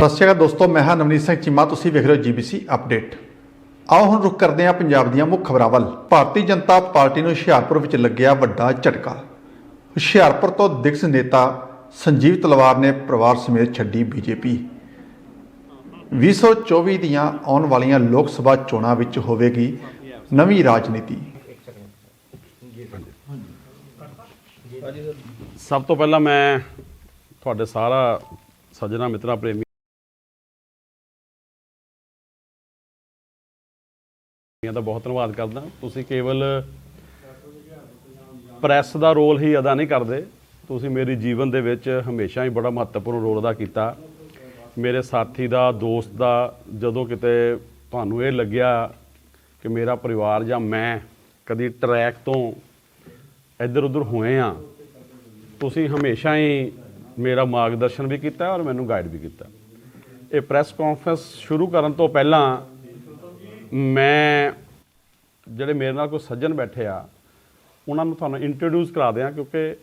ਸਤਿ ਸ਼੍ਰੀ ਅਕਾਲ ਦੋਸਤੋ, ਮੈਂ ਹਾਂ ਨਵਨੀਤ ਸਿੰਘ ਚੀਮਾ, ਤੁਸੀਂ ਵੇਖ ਰਹੇ ਹੋ ਜੀਬੀਸੀ ਅਪਡੇਟ ਆਓ ਹੁਣ ਰੁਕ ਕਰਦੇ ਹਾਂ ਪੰਜਾਬ ਦੀਆਂ ਮੁੱਖ ਖਬਰਾਂ ਵੱਲ। ਭਾਰਤੀ ਜਨਤਾ ਪਾਰਟੀ ਨੂੰ ਹੁਸ਼ਿਆਰਪੁਰ ਵਿੱਚ ਲੱਗਿਆ ਵੱਡਾ ਝਟਕਾ। ਹੁਸ਼ਿਆਰਪੁਰ ਤੋਂ ਦਿਗਜ ਨੇਤਾ ਸੰਜੀਵ ਤਲਵਾਰ ਨੇ ਪਰਿਵਾਰ ਸਮੇਤ ਛੱਡੀ ਬੀਜੇਪੀ 2024 ਦੀਆਂ ਆਉਣ ਵਾਲੀਆਂ ਲੋਕ ਸਭਾ ਚੋਣਾਂ ਵਿੱਚ ਹੋਵੇਗੀ ਨਵੀਂ ਰਾਜਨੀਤੀ। ਸਭ ਤੋਂ ਪਹਿਲਾਂ ਮੈਂ ਤੁਹਾਡੇ ਸਾਰਾ ਸੱਜਣਾ ਮਿੱਤਰਾਂ ਪ੍ਰੇਮੀਆਂ ਦਾ ਬਹੁਤ ਧੰਨਵਾਦ ਕਰਦਾ। ਤੁਸੀਂ ਕੇਵਲ ਪ੍ਰੈਸ ਦਾ ਰੋਲ ਹੀ ਅਦਾ ਨਹੀਂ ਕਰਦੇ। ਤੁਸੀਂ ਮੇਰੀ ਜੀਵਨ ਦੇ ਵਿੱਚ ਹਮੇਸ਼ਾ ਹੀ ਬੜਾ ਮਹੱਤਵਪੂਰਨ ਰੋਲ ਅਦਾ ਕੀਤਾ। ਮੇਰੇ ਸਾਥੀ ਦਾ, ਦੋਸਤ ਦਾ, ਜਦੋਂ ਕਿਤੇ ਤੁਹਾਨੂੰ ਇਹ ਲੱਗਿਆ ਕਿ ਮੇਰਾ ਪਰਿਵਾਰ ਜਾਂ ਮੈਂ ਕਦੀ ਟਰੈਕ ਤੋਂ ਇੱਧਰ ਉੱਧਰ ਹੋਏ ਆ ਤੁਸੀਂ ਹਮੇਸ਼ਾ ਹੀ ਮੇਰਾ ਮਾਰਗਦਰਸ਼ਨ ਵੀ ਕੀਤਾ ਔਰ ਮੈਨੂੰ ਗਾਈਡ ਵੀ ਕੀਤਾ। ਇਹ ਪ੍ਰੈਸ ਕਾਨਫਰੰਸ ਸ਼ੁਰੂ ਕਰਨ ਤੋਂ ਪਹਿਲਾਂ ਮੈਂ ਜਿਹੜੇ ਮੇਰੇ ਨਾਲ ਕੋਈ ਸੱਜਣ ਬੈਠੇ ਆ, ਉਹਨਾਂ ਨੂੰ ਤੁਹਾਨੂੰ ਇੰਟਰੋਡਿਊਸ ਕਰਾ ਦਿਆਂ, ਕਿਉਂਕਿ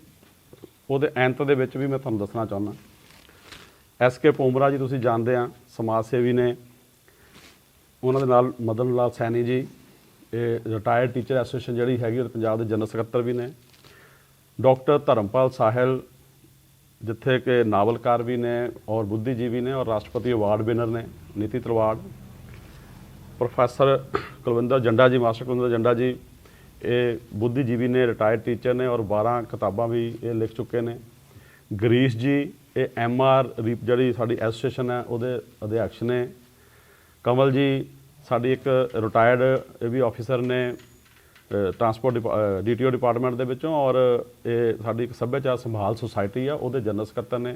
ਉਹਦੇ ਅੰਤ ਦੇ ਵਿੱਚ ਵੀ ਮੈਂ ਤੁਹਾਨੂੰ ਦੱਸਣਾ ਚਾਹੁੰਦਾ। ਐਸ ਕੇ ਪੋਮਰਾ ਜੀ, ਤੁਸੀਂ ਜਾਣਦੇ ਆ, ਸਮਾਜ ਸੇਵੀ ਨੇ। ਉਹਨਾਂ ਦੇ ਨਾਲ ਮਦਨ ਲਾਲ ਸੈਣੀ ਜੀ, ਇਹ ਰਿਟਾਇਰਡ ਟੀਚਰ ਐਸੋਸੀਏਸ਼ਨ ਜਿਹੜੀ ਹੈਗੀ, ਉਹ ਪੰਜਾਬ ਦੇ ਜਨਰਲ ਸਕੱਤਰ ਵੀ ਨੇ। ਡਾਕਟਰ ਧਰਮਪਾਲ ਸਾਹਿਲ, ਜਿੱਥੇ ਕਿ ਨਾਵਲਕਾਰ ਵੀ ਨੇ ਔਰ ਬੁੱਧੀਜੀਵੀ ਨੇ ਔਰ ਰਾਸ਼ਟਰਪਤੀ ਅਵਾਰਡ ਵਿਨਰ ਨੇ, ਨੀਤੀ ਤਲਵਾੜ। ਪ੍ਰੋਫੈਸਰ ਕੁਲਵਿੰਦਰ ਜੰਡਾ ਜੀ, ਮਾਸਟਰ ਕੁਲਵਿੰਦਰ ਜੰਡਾ ਜੀ, ਇਹ ਬੁੱਧੀਜੀਵੀ ਨੇ ਰਿਟਾਇਰਡ ਟੀਚਰ ਨੇ ਔਰ 12 ਕਿਤਾਬਾਂ ਵੀ ਇਹ ਲਿਖ ਚੁੱਕੇ ਨੇ। ਗਰੀਸ਼ ਜੀ, ਇਹ ਐਮ ਆਰ ਜਿਹੜੀ ਸਾਡੀ ਐਸੋਸੀਏਸ਼ਨ ਹੈ, ਉਹਦੇ ਅਧਿਆਕਸ਼ ਨੇ। ਕਮਲ ਜੀ, ਸਾਡੀ ਇੱਕ ਰਿਟਾਇਰਡ ਇਹ ਵੀ ਆਫੀਸਰ ਨੇ ਟਰਾਂਸਪੋਰਟ ਡੀਟੀਓ ਡਿਪਾਰਟਮੈਂਟ ਦੇ ਵਿੱਚੋਂ ਔਰ ਇਹ ਸਾਡੀ ਇੱਕ ਸੱਭਿਆਚਾਰ ਸੰਭਾਲ ਸੁਸਾਇਟੀ ਆ, ਉਹਦੇ ਜਨਰਲ ਸਕੱਤਰ ਨੇ।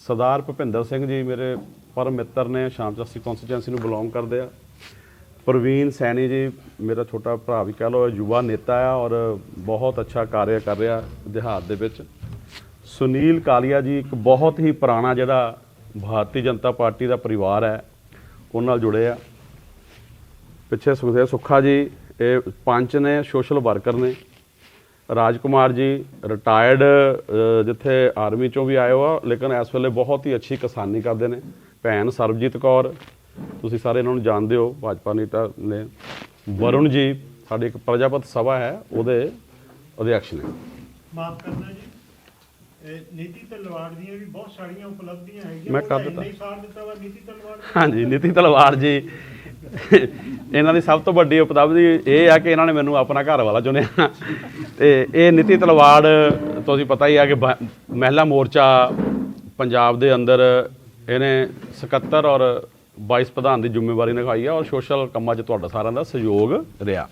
ਸਰਦਾਰ ਭੁਪਿੰਦਰ ਸਿੰਘ ਜੀ ਮੇਰੇ ਪਰਮ ਮਿੱਤਰ ਨੇ, ਸ਼ਾਮ ਚੌਸੀ ਕਨਸਟੀਚੁਐਂਸੀ ਨੂੰ ਬਿਲੋਂਗ ਕਰਦੇ ਆ। ਪ੍ਰਵੀਨ ਸੈਣੀ ਜੀ, ਮੇਰਾ ਛੋਟਾ ਭਰਾ ਵੀ ਕਹਿ ਲਓ ਯੁਵਾ ਨੇਤਾ ਆ ਔਰ ਬਹੁਤ ਅੱਛਾ ਕਾਰਜ ਕਰ ਰਿਹਾ ਦਿਹਾਤ ਦੇ ਵਿੱਚ। ਸੁਨੀਲ ਕਾਲੀਆ ਜੀ ਇੱਕ ਬਹੁਤ ਹੀ ਪੁਰਾਣਾ ਜਿਹੜਾ ਭਾਰਤੀ ਜਨਤਾ ਪਾਰਟੀ ਦਾ ਪਰਿਵਾਰ ਹੈ, ਉਹਨਾਂ ਨਾਲ ਜੁੜੇ ਆ। ਪਿੱਛੇ ਸੁਖਦੇਵ ਸੁੱਖਾ ਜੀ, ਇਹ ਪੰਚ ਨੇ, ਸੋਸ਼ਲ ਵਰਕਰ ਨੇ। ਰਾਜਕੁਮਾਰ ਜੀ ਰਿਟਾਇਰਡ ਜਿੱਥੇ ਆਰਮੀ ਚੋਂ ਵੀ ਆਏ ਹੋ, ਲੇਕਿਨ ਇਸ ਵੇਲੇ ਬਹੁਤ ਹੀ ਅੱਛੀ ਕਿਸਾਨੀ ਕਰਦੇ ਨੇ। ਭੈਣ ਸਰਬਜੀਤ ਕੌਰ ਤੁਸੀਂ ਸਾਰੇ ਇਹਨਾਂ ਨੂੰ ਜਾਣਦੇ ਹੋ ਭਾਜਪਾ ਨੇਤਾ ਨੇ। ਵਰੁਣ ਜੀ ਸਾਡੀ ਇੱਕ ਪ੍ਰਜਾਪਤ ਸਭਾ ਹੈ ਉਹਦੇ ਅਧਿਕਸ਼ ਨੇ। ਮਾਫ ਕਰਨਾ ਜੀ। ਇਹ ਨੀਤੀ ਤਲਵਾੜ ਦੀਆਂ ਵੀ ਬਹੁਤ ਸਾਰੀਆਂ ਉਪਲਬਧੀਆਂ ਹੈਗੀਆਂ ਮੈਂ ਕਰ ਦਿੱਤਾ। ਇੰਨਾ ਹੀ ਸਾਰ ਦਿੱਤਾ ਵਾ ਨੀਤੀ ਤਲਵਾੜ ਨੇ। ਹਾਂਜੀ ਨੀਤੀ ਤਲਵਾਰ ਜੀ। ਇਹਨਾਂ ਦੀ ਸਭ ਤੋਂ ਵੱਡੀ ਉਪਲਬਧੀ ਇਹ ਆ ਕਿ ਇਹਨਾਂ ਨੇ ਮੈਨੂੰ ਆਪਣਾ ਘਰ ਵਾਲਾ ਚੁਣਿਆ। ਤੇ ਇਹ ਨੀਤੀ ਤਲਵਾਰ ਤੁਸੀਂ ਪਤਾ ਹੀ ਆ ਕਿ ਬ- ਮਹਿਲਾ ਮੋਰਚਾ ਪੰਜਾਬ ਦੇ ਅੰਦਰ ਇਹਨੇ ਸਕੱਤਰ ਔਰ ਵਾਈਸ ਪ੍ਰਧਾਨ ਦੀ ਜ਼ਿੰਮੇਵਾਰੀ ਨਿਭਾਈ ਆ ਔਰ ਸੋਸ਼ਲ ਕੰਮਾਂ 'ਚ ਤੁਹਾਡਾ ਸਾਰਿਆਂ ਦਾ ਸਹਿਯੋਗ ਰਿਹਾ।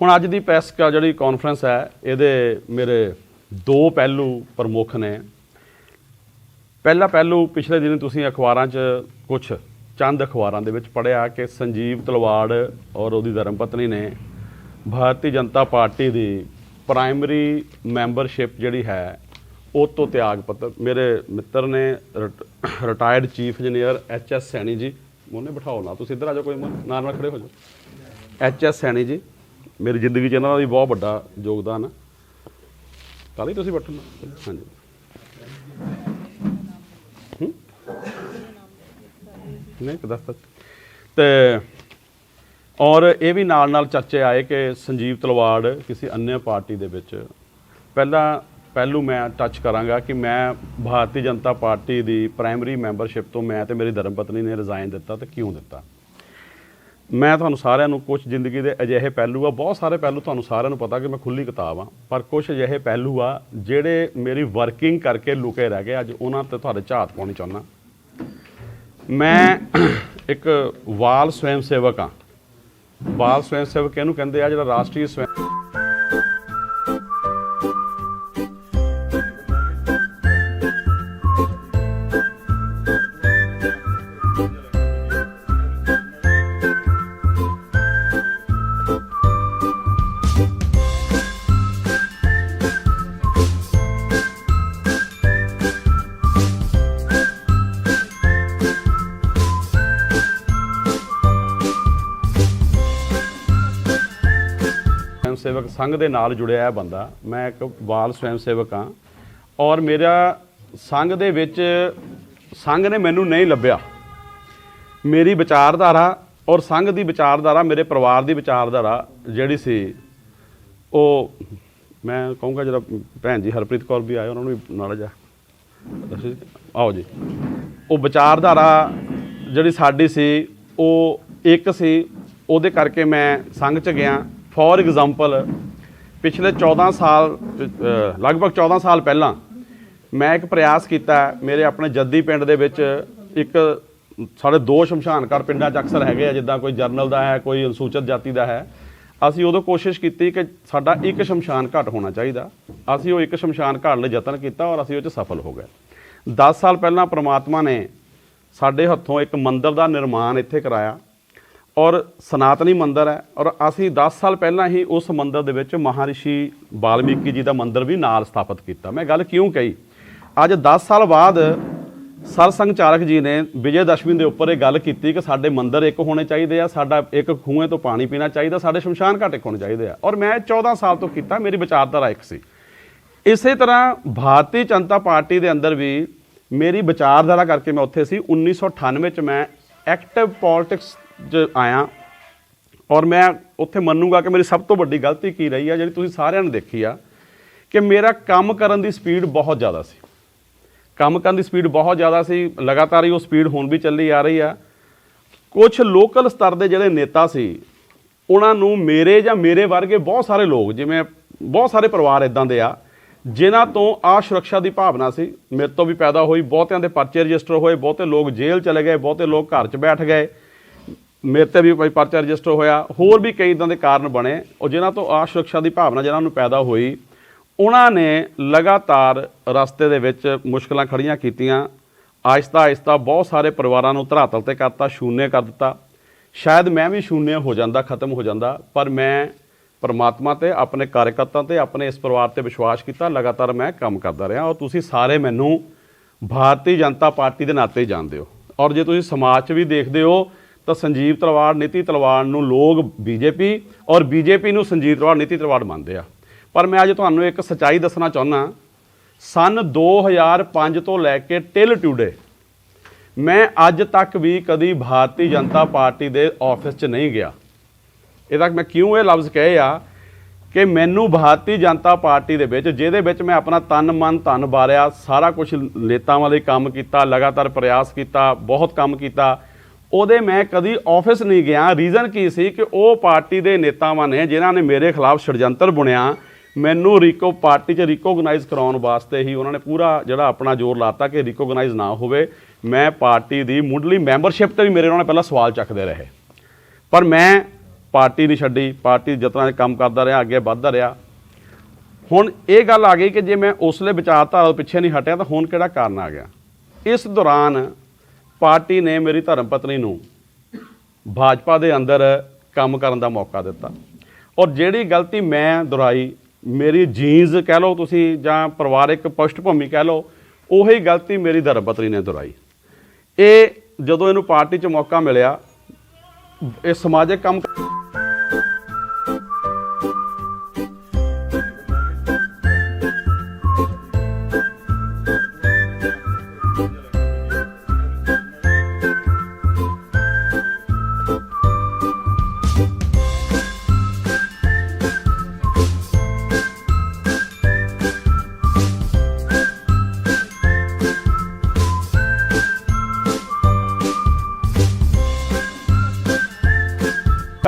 ਹੁਣ ਅੱਜ ਦੀ ਪ੍ਰੈਸ ਜਿਹੜੀ ਕਾਨਫਰੰਸ ਹੈ, ਇਹਦੇ ਮੇਰੇ ਦੋ ਪਹਿਲੂ ਪ੍ਰਮੁੱਖ ਨੇ। ਪਹਿਲਾ ਪਹਿਲੂ, ਪਿਛਲੇ ਦਿਨ ਤੁਸੀਂ ਅਖਬਾਰਾਂ 'ਚ ਕੁਝ ਚੰਦ ਅਖਬਾਰਾਂ ਦੇ ਵਿੱਚ ਪੜਿਆ ਕਿ ਸੰਜੀਵ ਤਲਵਾੜ ਔਰ ਉਹਦੀ ਧਰਮਪਤਨੀ ਨੇ ਭਾਰਤੀ ਜਨਤਾ ਪਾਰਟੀ ਦੀ ਪ੍ਰਾਇਮਰੀ ਮੈਂਬਰਸ਼ਿਪ ਜਿਹੜੀ ਹੈ, ਉਹ ਤੋਂ ਤਿਆਗ ਪੱਤਰ ਮੇਰੇ ਮਿੱਤਰ ਨੇ retired chief engineer H S Saini ji ਉਹਨੇ ਬਿਠਾਓ ਨਾ, ਤੁਸੀਂ ਇੱਧਰ ਆ ਜਾਓ, ਕੋਈ ਮ- ਨਾਲ ਨਾਲ ਖੜੇ ਹੋ ਜਾਓ। ਐਚ ਐਸ ਸੈਣੀ ਜੀ, ਮੇਰੀ ਜ਼ਿੰਦਗੀ 'ਚ ਇਹਨਾਂ ਦਾ ਵੀ ਬਹੁਤ ਵੱਡਾ ਯੋਗਦਾਨ ਹੈ ਕੱਲ੍ਹ ਤੁਸੀਂ ਬੈਠੋ ਹਾਂਜੀ। ਨਹੀਂ, ਇੱਕ ਤੇ। ਔਰ ਇਹ ਵੀ ਨਾਲ ਨਾਲ ਚਰਚੇ ਆਏ ਕਿ ਸੰਜੀਵ ਤਲਵਾੜ ਕਿਸੇ ਅਨਿਆ ਪਾਰਟੀ ਦੇ ਵਿੱਚ। ਪਹਿਲਾਂ ਪਹਿਲੂ ਮੈਂ ਟੱਚ ਕਰਾਂਗਾ ਕਿ ਮੈਂ ਭਾਰਤੀ ਜਨਤਾ ਪਾਰਟੀ ਦੀ ਪ੍ਰਾਇਮਰੀ ਮੈਂਬਰਸ਼ਿਪ ਤੋਂ ਮੈਂ ਤੇ ਮੇਰੀ ਧਰਮਪਤਨੀ ਨੇ ਰਿਜ਼ਾਈਨ ਦਿੱਤਾ ਤੇ ਕਿਉਂ ਦਿੱਤਾ? ਮੈਂ ਤੁਹਾਨੂੰ ਸਾਰਿਆਂ ਨੂੰ ਕੁਝ ਜ਼ਿੰਦਗੀ ਦੇ ਅਜਿਹੇ ਪਹਿਲੂ ਆ, ਬਹੁਤ ਸਾਰੇ ਪਹਿਲੂ ਤੁਹਾਨੂੰ ਸਾਰਿਆਂ ਨੂੰ ਪਤਾ ਕਿ ਮੈਂ ਖੁੱਲੀ ਕਿਤਾਬ ਆ, ਪਰ ਕੁਝ ਅਜਿਹੇ ਪਹਿਲੂ ਆ ਜਿਹੜੇ ਮੇਰੀ ਵਰਕਿੰਗ ਕਰਕੇ ਲੁਕੇ ਰਹਿ ਗਏ, ਅੱਜ ਉਹਨਾਂ ਤੇ ਤੁਹਾਡੇ ਝਾਤ ਪਾਉਣੀ ਚਾਹੁੰਦਾ। ਮੈਂ ਇੱਕ ਵਾਲ ਸਵੈਮ ਸੇਵਕ ਆ। ਵਾਲ ਸਵੈਮ ਸੇਵਕ ਇਹਨੂੰ ਕਹਿੰਦੇ ਆ? ਜਿਹੜਾ ਰਾਸ਼ਟਰੀ ਸਵੈਮ ਸੇਵਕ ਸੰਘ ਦੇ ਨਾਲ ਜੁੜਿਆ ਹੈ ਬੰਦਾ। ਮੈਂ ਇੱਕ ਬਾਲ ਸਵੈਮ ਸੇਵਕ ਹਾਂ। ਔਰ ਮੇਰਾ ਸੰਘ ਦੇ ਵਿੱਚ ਸੰਘ ਨੇ ਮੈਨੂੰ ਨਹੀਂ ਲੱਭਿਆ। ਮੇਰੀ ਵਿਚਾਰਧਾਰਾ ਔਰ ਸੰਘ ਦੀ ਵਿਚਾਰਧਾਰਾ ਮੇਰੇ ਪਰਿਵਾਰ ਦੀ ਵਿਚਾਰਧਾਰਾ ਜਿਹੜੀ ਸੀ, ਉਹ ਮੈਂ ਕਹੂੰਗਾ ਜਿਹੜਾ ਭੈਣ ਜੀ ਹਰਪ੍ਰੀਤ ਕੌਰ ਵੀ ਆਏ, ਉਹਨਾਂ ਨੂੰ ਵੀ ਨਾਲ ਜਾ, ਆਓ ਜੀ। ਉਹ ਵਿਚਾਰਧਾਰਾ ਜਿਹੜੀ ਸਾਡੀ ਸੀ, ਉਹ ਇੱਕ ਸੀ, ਉਹਦੇ ਕਰਕੇ ਮੈਂ ਸੰਘ ਚ ਗਿਆ। ਫੋਰ ਐਗਜ਼ਾਮਪਲ ਪਿਛਲੇ 14 ਸਾਲ ਲਗਭਗ 14 ਸਾਲ ਪਹਿਲਾਂ ਮੈਂ ਇੱਕ ਪ੍ਰਯਾਸ ਕੀਤਾ ਮੇਰੇ ਆਪਣੇ ਜੱਦੀ ਪਿੰਡ ਦੇ ਵਿੱਚ ਇੱਕ ਸਾਡੇ ਦੋ ਸ਼ਮਸ਼ਾਨ ਘਾਟ ਪਿੰਡਾਂ 'ਚ ਅਕਸਰ ਹੈਗੇ ਆ, ਜਿੱਦਾਂ ਕੋਈ ਜਰਨਲ ਦਾ ਹੈ, ਕੋਈ ਅਨੁਸੂਚਿਤ ਜਾਤੀ ਦਾ ਹੈ। ਅਸੀਂ ਉਦੋਂ ਕੋਸ਼ਿਸ਼ ਕੀਤੀ ਕਿ ਸਾਡਾ ਇੱਕ ਸ਼ਮਸ਼ਾਨ ਘਾਟ ਹੋਣਾ ਚਾਹੀਦਾ। ਅਸੀਂ ਉਹ ਇੱਕ ਸ਼ਮਸ਼ਾਨ ਘਾਟ ਲਈ ਯਤਨ ਕੀਤਾ ਔਰ ਅਸੀਂ ਉਹ 'ਚ ਸਫਲ ਹੋ ਗਏ। 10 ਸਾਲ ਪਹਿਲਾਂ ਪ੍ਰਮਾਤਮਾ ਨੇ ਸਾਡੇ ਹੱਥੋਂ ਇੱਕ ਮੰਦਿਰ ਦਾ ਨਿਰਮਾਣ ਇੱਥੇ ਕਰਾਇਆ। ਔਰ ਸਨਾਤਨੀ ਮੰਦਿਰ ਹੈ ਔਰ ਅਸੀਂ 10 ਸਾਲ ਪਹਿਲਾਂ ਹੀ ਉਸ ਮੰਦਿਰ ਦੇ ਵਿੱਚ ਮਹਾਰਿਸ਼ੀ ਵਾਲਮੀਕੀ ਜੀ ਦਾ ਮੰਦਿਰ ਵੀ ਨਾਲ ਸਥਾਪਿਤ ਕੀਤਾ। ਮੈਂ ਗੱਲ ਕਿਉਂ ਕਹੀ? ਅੱਜ 10 ਸਾਲ ਬਾਅਦ ਸਰਸੰਘ ਚਾਲਕ ਜੀ ਨੇ ਵਿਜੇ ਦਸ਼ਮੀ ਦੇ ਉੱਪਰ ਇਹ ਗੱਲ ਕੀਤੀ ਕਿ ਸਾਡੇ ਮੰਦਿਰ ਇੱਕ ਹੋਣੇ ਚਾਹੀਦੇ ਆ, ਸਾਡਾ ਇੱਕ ਖੂਹੇ ਤੋਂ ਪਾਣੀ ਪੀਣਾ ਚਾਹੀਦਾ, ਸਾਡੇ ਸ਼ਮਸ਼ਾਨ ਘਾਟ ਇੱਕ ਹੋਣੇ ਚਾਹੀਦੇ ਆ। ਔਰ ਮੈਂ 14 ਸਾਲ ਤੋਂ ਕੀਤਾ, ਮੇਰੀ ਵਿਚਾਰਧਾਰਾ ਇੱਕ ਸੀ। ਇਸੇ ਤਰ੍ਹਾਂ ਭਾਰਤੀ ਜਨਤਾ ਪਾਰਟੀ ਦੇ ਅੰਦਰ ਵੀ ਮੇਰੀ ਵਿਚਾਰਧਾਰਾ ਕਰਕੇ ਮੈਂ ਉੱਥੇ ਸੀ 1998 ਚ ਮੈਂ ਐਕਟਿਵ ਪੋਲਿਟਿਕਸ 'ਚ ਆਇਆ। ਔਰ ਮੈਂ ਉੱਥੇ ਮੰਨੂਗਾ ਕਿ ਮੇਰੀ ਸਭ ਤੋਂ ਵੱਡੀ ਗਲਤੀ ਕੀ ਰਹੀ ਆ, ਜਿਹੜੀ ਤੁਸੀਂ ਸਾਰਿਆਂ ਨੇ ਦੇਖੀ ਆ, ਕਿ ਮੇਰਾ ਕੰਮ ਕਰਨ ਦੀ ਸਪੀਡ ਬਹੁਤ ਜ਼ਿਆਦਾ ਸੀ। ਕੰਮ ਕਰਨ ਦੀ ਸਪੀਡ ਬਹੁਤ ਜ਼ਿਆਦਾ ਸੀ, ਲਗਾਤਾਰ ਹੀ ਉਹ ਸਪੀਡ ਹੁਣ ਵੀ ਚੱਲੀ ਆ ਰਹੀ ਆ। ਕੁਝ ਲੋਕਲ ਸਤਰ ਦੇ ਜਿਹੜੇ ਨੇਤਾ ਸੀ, ਉਹਨਾਂ ਨੂੰ ਮੇਰੇ ਜਾਂ ਮੇਰੇ ਵਰਗੇ ਬਹੁਤ ਸਾਰੇ ਲੋਕ, ਜਿਵੇਂ ਬਹੁਤ ਸਾਰੇ ਪਰਿਵਾਰ ਇਦਾਂ ਦੇ ਆ, ਜਿਨ੍ਹਾਂ ਤੋਂ ਆ ਸੁਰੱਖਿਆ ਦੀ ਭਾਵਨਾ ਸੀ। ਮੇਰੇ ਤੋਂ ਵੀ ਪੈਦਾ ਹੋਈ, ਬਹੁਤਿਆਂ ਦੇ ਪਰਚੇ ਰਜਿਸਟਰ ਹੋਏ, ਬਹੁਤੇ ਲੋਕ ਜੇਲ੍ਹ ਚਲੇ ਗਏ, ਬਹੁਤੇ ਲੋਕ ਘਰ 'ਚ ਬੈਠ ਗਏ। ਮੇਰੇ ਤੇ ਵੀ ਕੋਈ ਪਰਚਾ ਰਜਿਸਟਰ ਹੋਇਆ। ਹੋਰ ਵੀ ਕਈ ਇਦਾਂ ਦੇ ਕਾਰਨ ਬਣੇ। ਉਹ ਜਿਨ੍ਹਾਂ ਤੋਂ ਆ ਸੁਰੱਖਿਆ ਦੀ ਭਾਵਨਾ ਜਿਹਨਾਂ ਨੂੰ ਪੈਦਾ ਹੋਈ, ਉਹਨਾਂ ਨੇ ਲਗਾਤਾਰ ਰਸਤੇ ਦੇ ਵਿੱਚ ਮੁਸ਼ਕਲਾਂ ਖੜੀਆਂ ਕੀਤੀਆਂ। ਆਹਿਸਤਾ ਆਹਿਸਤਾ ਬਹੁਤ ਸਾਰੇ ਪਰਿਵਾਰਾਂ ਨੂੰ ਧਰਾਤਲ ਤੇ ਕਰਤਾ, ਸ਼ੂਨਯ ਕਰ ਦਿੱਤਾ। ਸ਼ਾਇਦ ਮੈਂ ਵੀ ਸ਼ੂਨਯ ਹੋ ਜਾਂਦਾ, ਖਤਮ ਹੋ ਜਾਂਦਾ, ਪਰ ਮੈਂ ਪਰਮਾਤਮਾ ਤੇ, ਆਪਣੇ ਕਾਰਜਕਰਤਾ ਤੇ, ਆਪਣੇ ਇਸ ਪਰਿਵਾਰ ਤੇ ਵਿਸ਼ਵਾਸ ਕੀਤਾ। ਲਗਾਤਾਰ ਮੈਂ ਕੰਮ ਕਰਦਾ ਰਿਹਾ ਔਰ ਤੁਸੀਂ ਸਾਰੇ ਮੈਨੂੰ ਭਾਰਤੀ ਜਨਤਾ ਪਾਰਟੀ ਦੇ ਨਾਤੇ ਜਾਣਦੇ ਹੋ। ਔਰ ਜੇ ਤੁਸੀਂ ਸਮਾਜ 'ਚ ਵੀ ਦੇਖਦੇ ਹੋ ਤਾਂ ਸੰਜੀਵ ਤਲਵਾੜ ਨੀਤੀ ਤਲਵਾੜ ਨੂੰ ਲੋਕ ਬੀਜੇਪੀ ਔਰ ਬੀਜੇਪੀ ਨੂੰ ਸੰਜੀਵ ਤਲਵਾੜ ਨੀਤੀ ਤਲਵਾੜ ਮੰਨਦੇ ਆ। ਪਰ ਮੈਂ ਅੱਜ ਤੁਹਾਨੂੰ ਇੱਕ ਸਚਾਈ ਦੱਸਣਾ ਚਾਹੁੰਦਾ ਸਨ 2005 ਤੋਂ ਲੈ ਕੇ ਟਿਲ ਟੂਡੇ ਮੈਂ ਅੱਜ ਤੱਕ ਵੀ ਕਦੀ ਭਾਰਤੀ ਜਨਤਾ ਪਾਰਟੀ ਦੇ ਆਫਿਸ 'ਚ ਨਹੀਂ ਗਿਆ। ਇਹਦਾ ਮੈਂ ਕਿਉਂ ਇਹ ਲਫ਼ਜ਼ ਕਹੇ ਆ ਕਿ ਮੈਨੂੰ ਭਾਰਤੀ ਜਨਤਾ ਪਾਰਟੀ ਦੇ ਵਿੱਚ, ਜਿਹਦੇ ਵਿੱਚ ਮੈਂ ਆਪਣਾ ਤਨ, ਮਨ, ਧਨ ਬਾਰਿਆ ਸਾਰਾ ਕੁਝ ਨੇਤਾਵਾਂ ਵਾਲੇ ਕੰਮ ਕੀਤਾ, ਲਗਾਤਾਰ ਪ੍ਰਯਾਸ ਕੀਤਾ, ਬਹੁਤ ਕੰਮ ਕੀਤਾ ਉਹਦੇ ਮੈਂ ਕਦੀ ਆਫਿਸ ਨਹੀਂ ਗਿਆ। ਰੀਜ਼ਨ ਕੀ ਸੀ ਕਿ ਉਹ ਪਾਰਟੀ ਦੇ ਨੇਤਾਵਾਂ ਨੇ, ਜਿਨ੍ਹਾਂ ਨੇ ਮੇਰੇ ਖਿਲਾਫ ਛੜਯੰਤਰ ਬੁਣਿਆ, ਮੈਨੂੰ ਰੀਕੋ, ਪਾਰਟੀ 'ਚ ਰਿਕੋਗਨਾਈਜ਼ ਕਰਾਉਣ ਵਾਸਤੇ ਹੀ ਉਹਨਾਂ ਨੇ ਪੂਰਾ ਜਿਹੜਾ ਆਪਣਾ ਜ਼ੋਰ ਲਾਤਾ ਕਿ ਰਿਕੋਗਨਾਈਜ਼ ਨਾ ਹੋਵੇ। ਮੈਂ ਪਾਰਟੀ ਦੀ ਮੁੱਢਲੀ ਮੈਂਬਰਸ਼ਿਪ ਤੇ ਵੀ ਮੇਰੇ ਉਹਨਾਂ ਨੇ ਪਹਿਲਾਂ ਸਵਾਲ ਚੱਕਦੇ ਰਹੇ। ਪਰ ਮੈਂ ਪਾਰਟੀ ਨਹੀਂ ਛੱਡੀ, ਪਾਰਟੀ ਜਤਨਾ ਦੇ ਕੰਮ ਕਰਦਾ ਰਿਹਾ, ਅੱਗੇ ਵੱਧਦਾ ਰਿਹਾ। ਹੁਣ ਇਹ ਗੱਲ ਆ ਗਈ ਕਿ ਜੇ ਮੈਂ ਉਸਲੇ ਵਿਚਾਰਧਾਰਾ ਪਿੱਛੇ ਨਹੀਂ ਹਟਿਆ, ਤਾਂ ਹੁਣ ਕਿਹੜਾ ਕਾਰਨ ਆ ਗਿਆ? ਇਸ ਦੌਰਾਨ ਪਾਰਟੀ ਨੇ ਮੇਰੀ ਧਰਮ ਪਤਨੀ ਨੂੰ ਭਾਜਪਾ ਦੇ ਅੰਦਰ ਕੰਮ ਕਰਨ ਦਾ ਮੌਕਾ ਦਿੱਤਾ। ਔਰ ਜਿਹੜੀ ਗਲਤੀ ਮੈਂ ਦੁਹਰਾਈ, ਮੇਰੀ ਜੀਨਸ ਕਹਿ ਲਓ ਤੁਸੀਂ ਜਾਂ ਪਰਿਵਾਰਿਕ ਪਸ਼ਟ ਭੂਮੀ ਕਹਿ ਲਓ, ਉਹੀ ਗਲਤੀ ਮੇਰੀ ਧਰਮ ਪਤਨੀ ਨੇ ਦੁਹਰਾਈ। ਇਹ ਜਦੋਂ ਇਹਨੂੰ ਪਾਰਟੀ 'ਚ ਮੌਕਾ ਮਿਲਿਆ, ਇਹ ਸਮਾਜਿਕ ਕੰਮ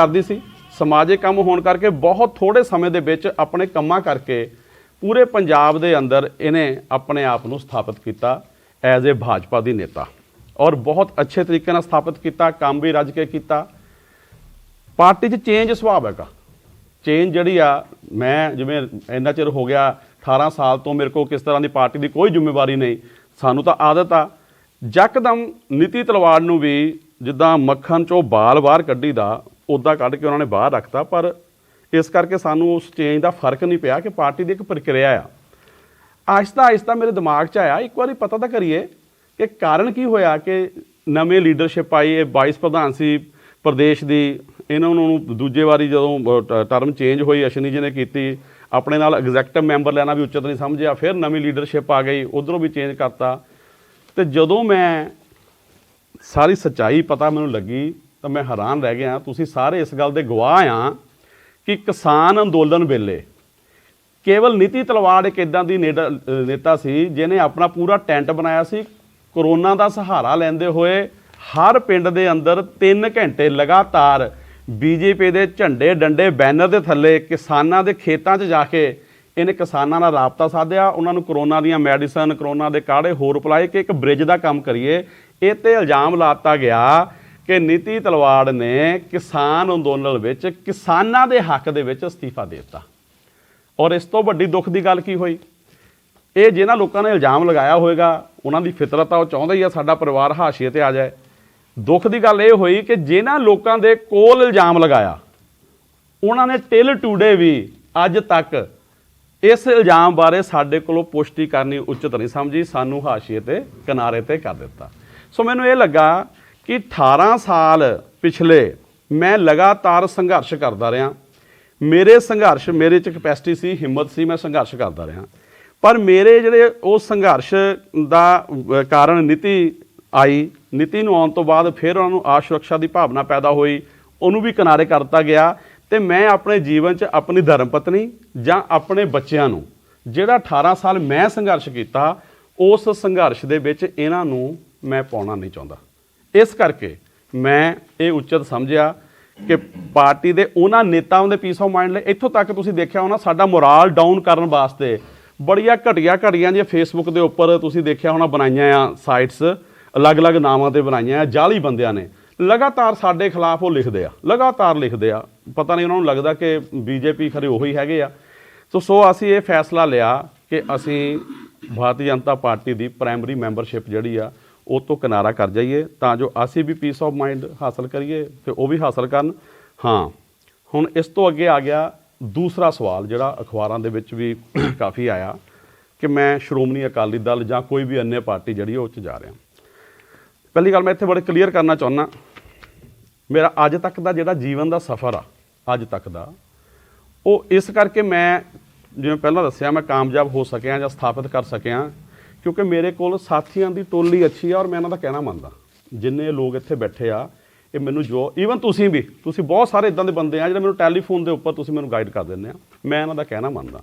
ਕਰਦੀ ਸੀ। ਸਮਾਜਿਕ ਕੰਮ ਹੋਣ ਕਰਕੇ ਬਹੁਤ ਥੋੜੇ ਸਮੇਂ ਦੇ ਵਿੱਚ ਆਪਣੇ ਕੰਮਾਂ ਕਰਕੇ ਪੂਰੇ ਪੰਜਾਬ ਦੇ ਅੰਦਰ ਇਹਨੇ ਆਪਣੇ ਆਪ ਨੂੰ ਸਥਾਪਿਤ ਕੀਤਾ ਐਜ਼ ਏ ਭਾਜਪਾ ਦੀ ਨੇਤਾ ਔਰ ਬਹੁਤ ਅੱਛੇ ਤਰੀਕੇ ਨਾਲ ਸਥਾਪਿਤ ਕੀਤਾ, ਕੰਮ ਵੀ ਰੱਜ ਕੇ ਕੀਤਾ। ਪਾਰਟੀ 'ਚ ਚੇਂਜ ਸੁਭਾਅ ਹੈਗਾ। ਚੇਂਜ ਜਿਹੜੀ ਆ, ਮੈਂ ਜਿਵੇਂ ਇੰਨਾ ਚਿਰ ਹੋ ਗਿਆ 18 ਸਾਲ ਤੋਂ ਮੇਰੇ ਕੋਲ ਕਿਸ ਤਰ੍ਹਾਂ ਦੀ ਪਾਰਟੀ ਦੀ ਕੋਈ ਜ਼ਿੰਮੇਵਾਰੀ ਨਹੀਂ, ਸਾਨੂੰ ਤਾਂ ਆਦਤ ਆ। ਯਕਦਮ ਨੀਤੀ ਤਲਵਾਰ ਨੂੰ ਵੀ ਜਿੱਦਾਂ ਮੱਖਣ ਚੋਂ ਬਾਲ ਬਾਹਰ ਕੱਢੀ ਦਾ ਉਦਾਂ ਕੱਢ ਕੇ ਉਹਨਾਂ ਨੇ ਬਾਹਰ ਰੱਖਤਾ, ਪਰ ਇਸ ਕਰਕੇ ਸਾਨੂੰ ਉਸ ਚੇਂਜ ਦਾ ਫ਼ਰਕ ਨਹੀਂ ਪਿਆ ਕਿ ਪਾਰਟੀ ਦੀ ਇੱਕ ਪ੍ਰਕਿਰਿਆ ਆ। ਆਹਿਸਤਾ ਆਹਿਸਤਾ ਮੇਰੇ ਦਿਮਾਗ 'ਚ ਆਇਆ, ਇੱਕ ਵਾਰੀ ਪਤਾ ਤਾਂ ਕਰੀਏ ਕਿ ਕਾਰਨ ਕੀ ਹੋਇਆ ਕਿ ਨਵੇਂ ਲੀਡਰਸ਼ਿਪ ਆਈ, ਇਹ ਵਾਈਸ ਪ੍ਰਧਾਨ ਸੀ ਪ੍ਰਦੇਸ਼ ਦੀ, ਇਹਨਾਂ ਨੂੰ ਦੂਜੇ ਵਾਰੀ ਜਦੋਂ ਟਰਮ ਚੇਂਜ ਹੋਈ, ਅਸ਼ਨੀ ਜੀ ਨੇ ਕੀਤੀ, ਆਪਣੇ ਨਾਲ ਐਗਜ਼ੈਕਟਿਵ ਮੈਂਬਰ ਲੈਣਾ ਵੀ ਉਚਿਤ ਨਹੀਂ ਸਮਝਿਆ, ਫਿਰ ਨਵੀਂ ਲੀਡਰਸ਼ਿਪ ਆ ਗਈ, ਉਧਰੋਂ ਵੀ ਚੇਂਜ ਕਰਤਾ। ਤੇ ਜਦੋਂ ਮੈਂ ਸਾਰੀ ਸੱਚਾਈ ਪਤਾ ਮੈਨੂੰ ਲੱਗੀ ਤਾਂ ਮੈਂ ਹੈਰਾਨ ਰਹਿ ਗਿਆ, ਤੁਸੀਂ ਸਾਰੇ ਇਸ ਗੱਲ ਦੇ ਗਵਾਹ ਆ ਕਿ ਕਿਸਾਨ ਅੰਦੋਲਨ ਵੇਲੇ ਕੇਵਲ ਨੀਤੀ ਤਲਵਾੜ ਇੱਕ ਇਦਾਂ ਦੀ ਨੇਤਾ ਸੀ ਜਿਨੇ ਆਪਣਾ ਪੂਰਾ ਟੈਂਟ ਬਣਾਇਆ ਸੀ, ਕਰੋਨਾ ਦਾ ਸਹਾਰਾ ਲੈਂਦੇ ਹੋਏ ਹਰ ਪਿੰਡ ਦੇ ਅੰਦਰ 3 ਘੰਟੇ ਲਗਾਤਾਰ ਬੀਜੇਪੀ ਦੇ ਝੰਡੇ ਡੰਡੇ ਬੈਨਰ ਦੇ ਥੱਲੇ ਕਿਸਾਨਾਂ ਦੇ ਖੇਤਾਂ 'ਚ ਜਾ ਕੇ ਇਹਨੇ ਕਿਸਾਨਾਂ ਨਾਲ ਰਾਬਤਾ ਸਾਧਿਆ, ਉਹਨਾਂ ਨੂੰ ਕਰੋਨਾ ਦੀਆਂ ਮੈਡੀਸਨ, ਕਰੋਨਾ ਦੇ ਕਾੜੇ ਹੋਰ ਪਿਲਾਏ ਕਿ ਇੱਕ ਬ੍ਰਿਜ ਦਾ ਕੰਮ ਕਰੀਏ। ਇਹ ਤੇ ਇਲਜ਼ਾਮ ਲਾਤਾ ਗਿਆ ਕਿ ਨੀਤੀ ਤਲਵਾੜ ਨੇ ਕਿਸਾਨ ਅੰਦੋਲਨ ਵਿੱਚ ਕਿਸਾਨਾਂ ਦੇ ਹੱਕ ਦੇ ਵਿੱਚ ਅਸਤੀਫਾ ਦੇ ਦਿੱਤਾ। ਔਰ ਇਸ ਤੋਂ ਵੱਡੀ ਦੁੱਖ ਦੀ ਗੱਲ ਕੀ ਹੋਈ? ਇਹ ਜਿਹਨਾਂ ਲੋਕਾਂ ਨੇ ਇਲਜ਼ਾਮ ਲਗਾਇਆ ਹੋਵੇਗਾ ਉਹਨਾਂ ਦੀ ਫਿਤਰਤ ਆ, ਉਹ ਚਾਹੁੰਦਾ ਹੀ ਆ ਸਾਡਾ ਪਰਿਵਾਰ ਹਾਸ਼ੀਏ ਤੇ ਆ ਜਾਏ। ਦੁੱਖ ਦੀ ਗੱਲ ਇਹ ਹੋਈ ਕਿ ਜਿਨ੍ਹਾਂ ਲੋਕਾਂ ਦੇ ਕੋਲ ਇਲਜ਼ਾਮ ਲਗਾਇਆ, ਉਹਨਾਂ ਨੇ ਟਿਲ ਟੂਡੇ ਵੀ ਅੱਜ ਤੱਕ ਇਸ ਇਲਜ਼ਾਮ ਬਾਰੇ ਸਾਡੇ ਕੋਲੋਂ ਪੁਸ਼ਟੀ ਕਰਨੀ ਉਚਿਤ ਨਹੀਂ ਸਮਝੀ, ਸਾਨੂੰ ਹਾਸ਼ੀਏ ਤੇ ਕਿਨਾਰੇ ਤੇ ਕਰ ਦਿੱਤਾ। ਸੋ ਮੈਨੂੰ ਇਹ ਲੱਗਾ ਕਿ 18 ਸਾਲ ਪਿਛਲੇ ਮੈਂ ਲਗਾਤਾਰ ਸੰਘਰਸ਼ ਕਰਦਾ ਰਿਹਾ। ਮੇਰੇ ਸੰਘਰਸ਼ ਮੇਰੇ ਚ ਕਪੈਸਿਟੀ ਸੀ, ਹਿੰਮਤ ਸੀ, ਮੈਂ ਸੰਘਰਸ਼ ਕਰਦਾ ਰਿਹਾ। ਪਰ ਮੇਰੇ ਜਿਹੜੇ ਉਹ ਸੰਘਰਸ਼ ਦਾ ਕਾਰਨ ਨੀਤੀ ਆਈ। ਨੀਤੀ ਨੂੰ ਆਉਣ ਤੋਂ ਬਾਅਦ ਫਿਰ ਉਹਨਾਂ ਨੂੰ ਆਸ਼ੁਰਕਸ਼ਾ ਦੀ ਭਾਵਨਾ ਪੈਦਾ ਹੋਈ। ਉਹਨੂੰ ਵੀ ਕਿਨਾਰੇ ਕਰਤਾ ਗਿਆ ਤੇ ਮੈਂ ਆਪਣੇ ਜੀਵਨ 'ਚ ਆਪਣੀ ਧਰਮ ਪਤਨੀ ਜਾਂ ਆਪਣੇ ਬੱਚਿਆਂ ਨੂੰ, ਜਿਹੜਾ 18 ਸਾਲ ਮੈਂ ਸੰਘਰਸ਼ ਕੀਤਾ, ਉਸ ਸੰਘਰਸ਼ ਦੇ ਵਿੱਚ ਇਹਨਾਂ ਨੂੰ ਮੈਂ ਪਾਉਣਾ ਨਹੀਂ ਚਾਹੁੰਦਾ। ਇਸ ਕਰਕੇ ਮੈਂ ਇਹ ਉਚਿਤ ਸਮਝਿਆ ਕਿ ਪਾਰਟੀ ਦੇ ਉਹਨਾਂ ਨੇਤਾਵਾਂ ਦੇ ਪੀਸ ਆਫ ਮਾਈਂਡ ਲਈ ਇੱਥੋਂ ਤੱਕ ਤੁਸੀਂ ਦੇਖਿਆ ਹੋਣਾ, ਸਾਡਾ ਮੋਰਾਲ ਡਾਊਨ ਕਰਨ ਵਾਸਤੇ ਬੜੀਆਂ ਘਟੀਆਂ ਘਟੀਆਂ ਜੇ ਫੇਸਬੁੱਕ ਦੇ ਉੱਪਰ ਤੁਸੀਂ ਦੇਖਿਆ ਹੋਣਾ ਬਣਾਈਆਂ ਆ ਸਾਈਟਸ ਅਲੱਗ-ਅਲੱਗ ਨਾਵਾਂ ਤੇ ਬਣਾਈਆਂ ਆ, ਜਾਲੀ ਬੰਦਿਆਂ ਨੇ। ਲਗਾਤਾਰ ਸਾਡੇ ਖਿਲਾਫ ਉਹ ਲਿਖਦੇ ਆ, ਲਗਾਤਾਰ ਲਿਖਦੇ ਆ। ਪਤਾ ਨਹੀਂ ਉਹਨਾਂ ਨੂੰ ਲੱਗਦਾ ਕਿ ਬੀਜੇਪੀ ਖਰੇ ਉਹੀ ਹੈਗੇ ਆ। ਸੋ ਸੋ ਅਸੀਂ ਇਹ ਫੈਸਲਾ ਲਿਆ ਕਿ ਅਸੀਂ ਭਾਰਤੀ ਜਨਤਾ ਪਾਰਟੀ ਦੀ ਪ੍ਰਾਇਮਰੀ ਮੈਂਬਰਸ਼ਿਪ ਜਿਹੜੀ ਆ ਉਹ ਤੋਂ ਕਿਨਾਰਾ ਕਰ ਜਾਈਏ ਤਾਂ ਜੋ ਅਸੀਂ ਵੀ ਪੀਸ ਆਫ ਮਾਈਂਡ ਹਾਸਲ ਕਰੀਏ ਤੇ ਉਹ ਵੀ ਹਾਸਲ ਕਰਨ। ਹਾਂ, ਹੁਣ ਇਸ ਤੋਂ ਅੱਗੇ ਆ ਗਿਆ ਦੂਸਰਾ ਸਵਾਲ ਜਿਹੜਾ ਅਖਬਾਰਾਂ ਦੇ ਵਿੱਚ ਵੀ ਕਾਫੀ ਆਇਆ ਕਿ ਮੈਂ ਸ਼੍ਰੋਮਣੀ ਅਕਾਲੀ ਦਲ ਜਾਂ ਕੋਈ ਵੀ ਅੰਨੇ ਪਾਰਟੀ ਜਿਹੜੀ ਉਹ ਚ ਜਾ ਰਿਹਾ। ਪਹਿਲੀ ਗੱਲ ਮੈਂ ਇੱਥੇ ਬੜੇ ਕਲੀਅਰ ਕਰਨਾ ਚਾਹੁੰਦਾ, ਮੇਰਾ ਅੱਜ ਤੱਕ ਦਾ ਜਿਹੜਾ ਜੀਵਨ ਦਾ ਸਫ਼ਰ ਆ, ਅੱਜ ਤੱਕ ਦਾ, ਉਹ ਇਸ ਕਰਕੇ ਮੈਂ ਜਿਵੇਂ ਪਹਿਲਾਂ ਦੱਸਿਆ ਮੈਂ ਕਾਮਯਾਬ ਹੋ ਸਕਿਆ ਜਾਂ ਸਥਾਪਿਤ ਕਰ ਸਕਿਆ ਕਿਉਂਕਿ ਮੇਰੇ ਕੋਲ ਸਾਥੀਆਂ ਦੀ ਟੋਲੀ ਅੱਛੀ ਆ ਔਰ ਮੈਂ ਇਹਨਾਂ ਦਾ ਕਹਿਣਾ ਮੰਨਦਾ। ਜਿੰਨੇ ਲੋਕ ਇੱਥੇ ਬੈਠੇ ਆ, ਇਹ ਮੈਨੂੰ ਜੋ ਈਵਨ ਤੁਸੀਂ ਵੀ, ਤੁਸੀਂ ਬਹੁਤ ਸਾਰੇ ਇਦਾਂ ਦੇ ਬੰਦੇ ਆ ਜਿਹੜੇ ਮੈਨੂੰ ਟੈਲੀਫੋਨ ਦੇ ਉੱਪਰ ਤੁਸੀਂ ਮੈਨੂੰ ਗਾਈਡ ਕਰ ਦਿੰਦੇ ਆ। ਮੈਂ ਇਹਨਾਂ ਦਾ ਕਹਿਣਾ ਮੰਨਦਾ।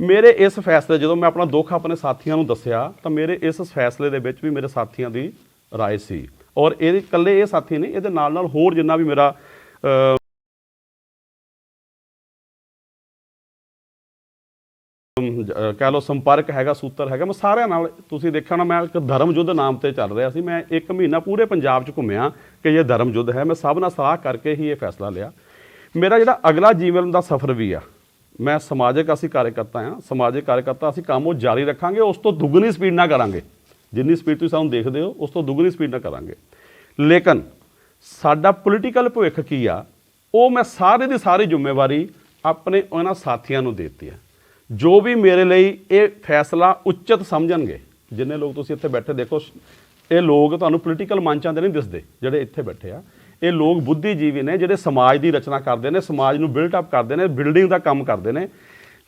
ਮੇਰੇ ਇਸ ਫੈਸਲੇ, ਜਦੋਂ ਮੈਂ ਆਪਣਾ ਦੁੱਖ ਆਪਣੇ ਸਾਥੀਆਂ ਨੂੰ ਦੱਸਿਆ, ਤਾਂ ਮੇਰੇ ਇਸ ਫੈਸਲੇ ਦੇ ਵਿੱਚ ਵੀ ਮੇਰੇ ਸਾਥੀਆਂ ਦੀ ਰਾਏ ਸੀ। ਔਰ ਇਹ ਇਕੱਲੇ ਇਹ ਸਾਥੀ ਨਹੀਂ, ਇਹਦੇ ਨਾਲ ਨਾਲ ਹੋਰ ਜਿੰਨਾ ਵੀ ਮੇਰਾ ਕਹਿ ਲਓ ਸੰਪਰਕ ਹੈਗਾ, ਸੂਤਰ ਹੈਗਾ, ਮੈਂ ਸਾਰਿਆਂ ਨਾਲ ਤੁਸੀਂ ਦੇਖਿਆ ਹੋਣਾ, ਮੈਂ ਇੱਕ ਧਰਮ ਯੁੱਧ ਨਾਮ ਤੇ ਚੱਲ ਰਿਹਾ ਸੀ, ਮੈਂ ਇੱਕ ਮਹੀਨਾ ਪੂਰੇ ਪੰਜਾਬ 'ਚ ਘੁੰਮਿਆ ਕਿ ਇਹ ਧਰਮ ਯੁੱਧ ਹੈ, ਮੈਂ ਸਭ ਨਾਲ ਸਲਾਹ ਕਰਕੇ ਹੀ ਇਹ ਫੈਸਲਾ ਲਿਆ। ਮੇਰਾ ਜਿਹੜਾ ਅਗਲਾ ਜੀਵਨ ਦਾ ਸਫ਼ਰ ਵੀ ਆ, ਮੈਂ ਸਮਾਜਿਕ ਅਸੀਂ ਕਾਰਜਕਰਤਾ ਹਾਂ, ਸਮਾਜਿਕ ਕਾਰਜਕਰਤਾ ਅਸੀਂ ਕੰਮ ਉਹ ਜਾਰੀ ਰੱਖਾਂਗੇ, ਉਸ ਤੋਂ ਦੁੱਗਣੀ ਸਪੀਡ ਨਾਲ ਕਰਾਂਗੇ। ਜਿੰਨੀ ਸਪੀਡ ਤੁਸੀਂ ਸਾਨੂੰ ਦੇਖਦੇ ਹੋ, ਉਸ ਤੋਂ ਦੁੱਗਣੀ ਸਪੀਡ ਨਾਲ ਕਰਾਂਗੇ। ਲੇਕਿਨ ਸਾਡਾ ਪੋਲੀਟੀਕਲ ਭਵਿੱਖ ਕੀ ਆ, ਉਹ ਮੈਂ ਸਾਰੇ ਦੀ ਸਾਰੀ ਜ਼ਿੰਮੇਵਾਰੀ ਆਪਣੇ ਉਹਨਾਂ ਸਾਥੀਆਂ ਨੂੰ ਦੇ ਦਿੱਤੀ ਆ। ਜੋ ਵੀ ਮੇਰੇ ਲਈ ਇਹ ਫੈਸਲਾ ਉਚਿਤ ਸਮਝਣਗੇ, ਜਿੰਨੇ ਲੋਕ ਤੁਸੀਂ ਇੱਥੇ ਬੈਠੇ ਦੇਖੋ, ਇਹ ਲੋਕ ਤੁਹਾਨੂੰ ਪੋਲੀਟੀਕਲ ਮੰਚਾਂ ਤੇ ਨਹੀਂ ਦਿਸਦੇ, ਜਿਹੜੇ ਇੱਥੇ ਬੈਠੇ ਆ। ਇਹ ਲੋਕ ਬੁੱਧੀਜੀਵੀ ਨੇ, ਜਿਹੜੇ ਸਮਾਜ ਦੀ ਰਚਨਾ ਕਰਦੇ ਨੇ, ਸਮਾਜ ਨੂੰ ਬਿਲਟ ਅਪ ਕਰਦੇ ਨੇ ਬਿਲਡਿੰਗ ਦਾ ਕੰਮ ਕਰਦੇ ਨੇ।